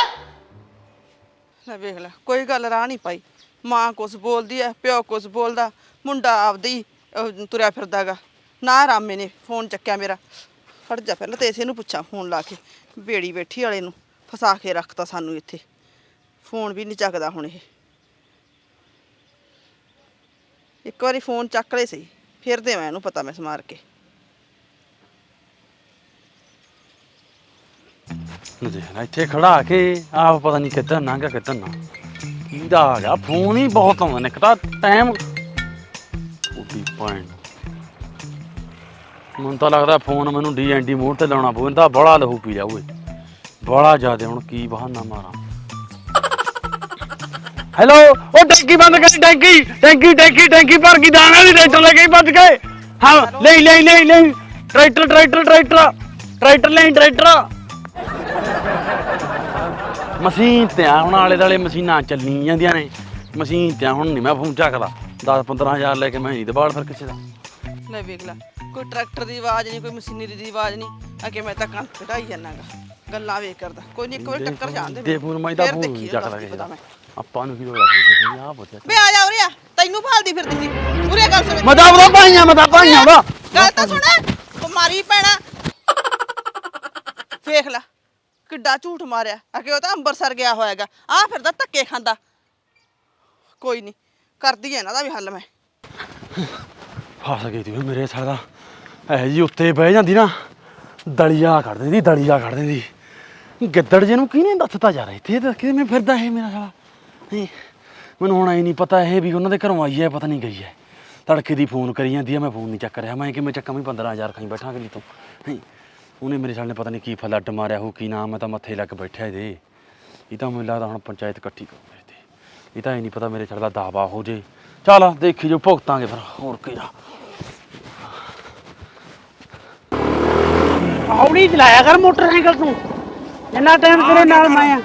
ਲੈ ਵੇਖ ਲੈ ਕੋਈ ਗੱਲ ਰਾਹ ਨਹੀਂ ਪਾਈ। ਮਾਂ ਕੁਛ ਬੋਲਦੀ ਐ ਪਿਓ ਕੁਛ ਬੋਲਦਾ ਮੁੰਡਾ ਆਪਦੀ ਅਹ, ਤੁਰਿਆ ਫਿਰਦਾਗਾ ਨਾ ਰਾਮੇ ਨੇ ਫੋਨ ਚੱਕਿਆ ਮੇਰਾ। ਫੜ ਜਾ ਪਹਿਲਾਂ ਤੇ ਇਸੇ ਨੂੰ ਪੁੱਛਾਂ, ਫੋਨ ਲਾ ਕੇ, ਬੇੜੀ ਬੈਠੀ ਵਾਲੇ ਨੂੰ, ਫਸਾ ਕੇ ਰੱਖਤਾ ਸਾਨੂੰ ਇੱਥੇ। ਫੋਨ ਵੀ ਨਹੀਂ ਚੱਕਦਾ ਹੁਣ ਇਹ। ਇੱਕ ਵਾਰੀ ਫੋਨ ਚੱਕ ਲੈ ਸਹੀ ਫਿਰ ਦੇਵਾਂ ਇਹਨੂੰ ਪਤਾ ਮੈਂ ਸਮਾਰ ਕੇ। ਦੇਖ ਇੱਥੇ ਖੜਾ ਕੇ ਆਪ ਪਤਾ ਨਹੀਂ ਕਿੱਧਰ ਲੰਘ ਕਿੱਧਰ ਨਾ। ਕਿਹਦਾ ਆ ਗਿਆ, ਫੋਨ ਹੀ ਬਹੁਤ ਆਉਂਦੇ ਨੇ ਟਾਈਮ ਉਡੀ ਪੁਆਇੰਟ ਮੈਨੂੰ ਤਾਂ ਲੱਗਦਾ ਫੋਨ ਮੈਨੂੰ ਡੀਐਨਡੀ ਮੋਡ ਤੇ ਲਾਉਣਾ ਪਊ ਇਹਦਾ ਬੜਾ ਲਹੂ ਪੀ ਜਾਊ ਇਹ ਬੜਾ ਜ਼ਿਆਦਾ ਹੁਣ ਕੀ ਬਹਾਨਾ ਮਾਰਾਂ। ਹੈਲੋ ਉਹ ਟੈਂਕੀ ਬੰਦ ਕਰ ਟੈਂਕੀ ਟੈਂਕੀ ਟੈਂਕੀ ਟੈਂਕੀ ਭਰ ਗਈ ਦਾਣਾ ਦੀ ਟਰੈਕਟਰ ਲੈ ਕੇ ਹੀ ਭੱਜ ਗਏ ਹਾਂ ਲੈ ਲੈ ਲੈ ਲੈ ਟਰੈਕਟਰ ਟਰੈਕਟਰ ਟਰੈਕਟਰ ਟਰੈਕਟਰ ਲੈਣ ਟਰੈਕਟਰ ਮਸ਼ੀਨ ਤੇ ਆ ਹੁਣ ਆਲੇ ਦਾਲੇ ਮਸ਼ੀਨਾਂ ਚੱਲੀ ਜਾਂਦੀਆਂ ਨੇ। ਮਸ਼ੀਨ ਤੇ ਆ, ਹੁਣ ਨਹੀਂ ਮੈਂ ਫੋਨ ਚੱਕਦਾ। 10 15000 ਲੈ ਕੇ ਮੈਂ ਨਹੀਂ ਦਬਾੜ ਫਿਰ ਕਿਸੇ ਦਾ। ਲੈ ਵੇਖ ਲੈ ਕੋਈ ਟਰੈਕਟਰ ਦੀ ਆਵਾਜ਼ ਨਹੀਂ ਕੋਈ ਮਸ਼ੀਨਰੀ ਦੀ ਆਵਾਜ਼ ਨਹੀਂ। ਅਕੇ ਮੈਂ ਤਾਂ ਕੰਨ ਕਢਾਈ ਜਾਣਾਗਾ ਗੱਲਾਂ ਵੇਖ ਕਰਦਾ। ਕੋਈ ਨਹੀਂ ਇੱਕ ਵਾਰ ਟੱਕਰ ਜਾਣਦੇ ਦੇ ਫੋਨ ਮੈਂ ਤਾਂ ਫੋਨ ਪਤਾ ਮੈਂ। ਆਪਾਂ ਨੂੰ ਕੀ ਲੋੜ ਆ ਆ ਪੁੱਛਿਆ ਬੇ ਆ। ਜਾ ਉਰੇ ਆ ਤੈਨੂੰ ਭਾਲਦੀ ਫਿਰਦੀ ਸੀ। ਉਰੇ ਗੱਲ ਸੁਣ। ਮੈਂ ਤਾਂ ਉਹਦਾ ਭਾਈਆਂ ਮੈਂ ਤਾਂ ਭਾਈਆਂ ਦਾ ਗੱਲ ਤਾਂ ਸੁਣ। ਬਿਮਾਰੀ ਪੈਣਾ ਵੇਖ ਲੈ ਕਿੱਡਾ ਝੂਠ ਮਾਰਿਆ। ਅਕੇ ਉਹ ਤਾਂ ਅੰਬਰਸਰ ਗਿਆ ਹੋਇਆਗਾ। ਆ ਫਿਰਦਾ ਧੱਕੇ ਖਾਂਦਾ। ਕੋਈ ਨਹੀਂ ਕਰਦੀ ਐ ਇਹਨਾਂ ਦਾ ਵੀ ਹੱਲ ਮੈਂ। ਫਸ ਗਈ ਤੀ ਓਏ ਮੇਰੇ ਸਾਲ ਦਾ। ਐ ਜੀ ਉੱਤੇ ਬਹਿ ਜਾਂਦੀ ਨਾ, ਦਲੀਆ ਕੱਢ ਦਿੰਦੀ, ਦਲੀਆ ਕੱਢ ਦਿੰਦੀ। ਗਿੱਦੜ ਜੇ ਨੂੰ ਕਿਹਨੇ ਦੱਸਤਾ ਜਾ ਰਿਹਾ ਇੱਥੇ ਤਾਂ ਕਿਵੇਂ ਫਿਰਦਾ ਇਹ ਮੇਰਾ ਸਾਲਾ। ਨਹੀਂ, ਮੈਨੂੰ ਹੁਣ ਐ ਨਹੀਂ ਪਤਾ ਇਹ ਵੀ ਉਹਨਾਂ ਦੇ ਘਰੋਂ ਆਈ ਹੈ, ਪਤਾ ਨਹੀਂ ਗਈ ਹੈ। ਤੜਕੇ ਦੀ ਫੋਨ ਕਰੀ ਜਾਂਦੀ ਆ, ਮੈਂ ਫੋਨ ਨਹੀਂ ਚੱਕ ਰਿਹਾ। ਮੈਂ ਕਿਵੇਂ ਚੱਕਾਂ ਵੀ 15000 ਖਾਈ ਬੈਠਾ ਕਿ ਤੂੰ। ਨਹੀਂ, ਉਹਨੇ ਮੇਰੇ ਸਾਲ ਨੇ ਪਤਾ ਨਹੀਂ ਕੀ ਫਲੱਡ ਮਾਰਿਆ ਹੋ ਕੀ ਨਾ ਮੈਂ ਤਾਂ ਮੱਥੇ ਲੱਗ ਬੈਠਿਆ ਇਹਦੇ। ਇਹ ਤਾਂ ਮੈਨੂੰ ਲੱਗਦਾ ਹੁਣ ਪੰਚਾਇਤ ਇਕੱਠੀ ਕਰੂਗੀ ਤੇ ਇਹ ਤਾਂ ਇਹ ਨਹੀਂ ਪਤਾ ਮੇਰੇ ਸਾਲ ਦਾ ਦਾਵਾ ਹੋ ਜੇ। ਚੱਲ ਦੇਖੀ ਜੋ ਭੁਗਤਾਂਗੇ ਫਿਰ। ਹੋਰ ਕੀ ਆ। ਹੌਲੀ ਚਲਾਇਆ ਕਰ ਮੋਟਰਸਾਈਕਲ ਤੂੰ। ਜਿੰਨਾ ਟਾਈਮ ਤੇਰੇ ਨਾਲ ਮੈਂ ਆ।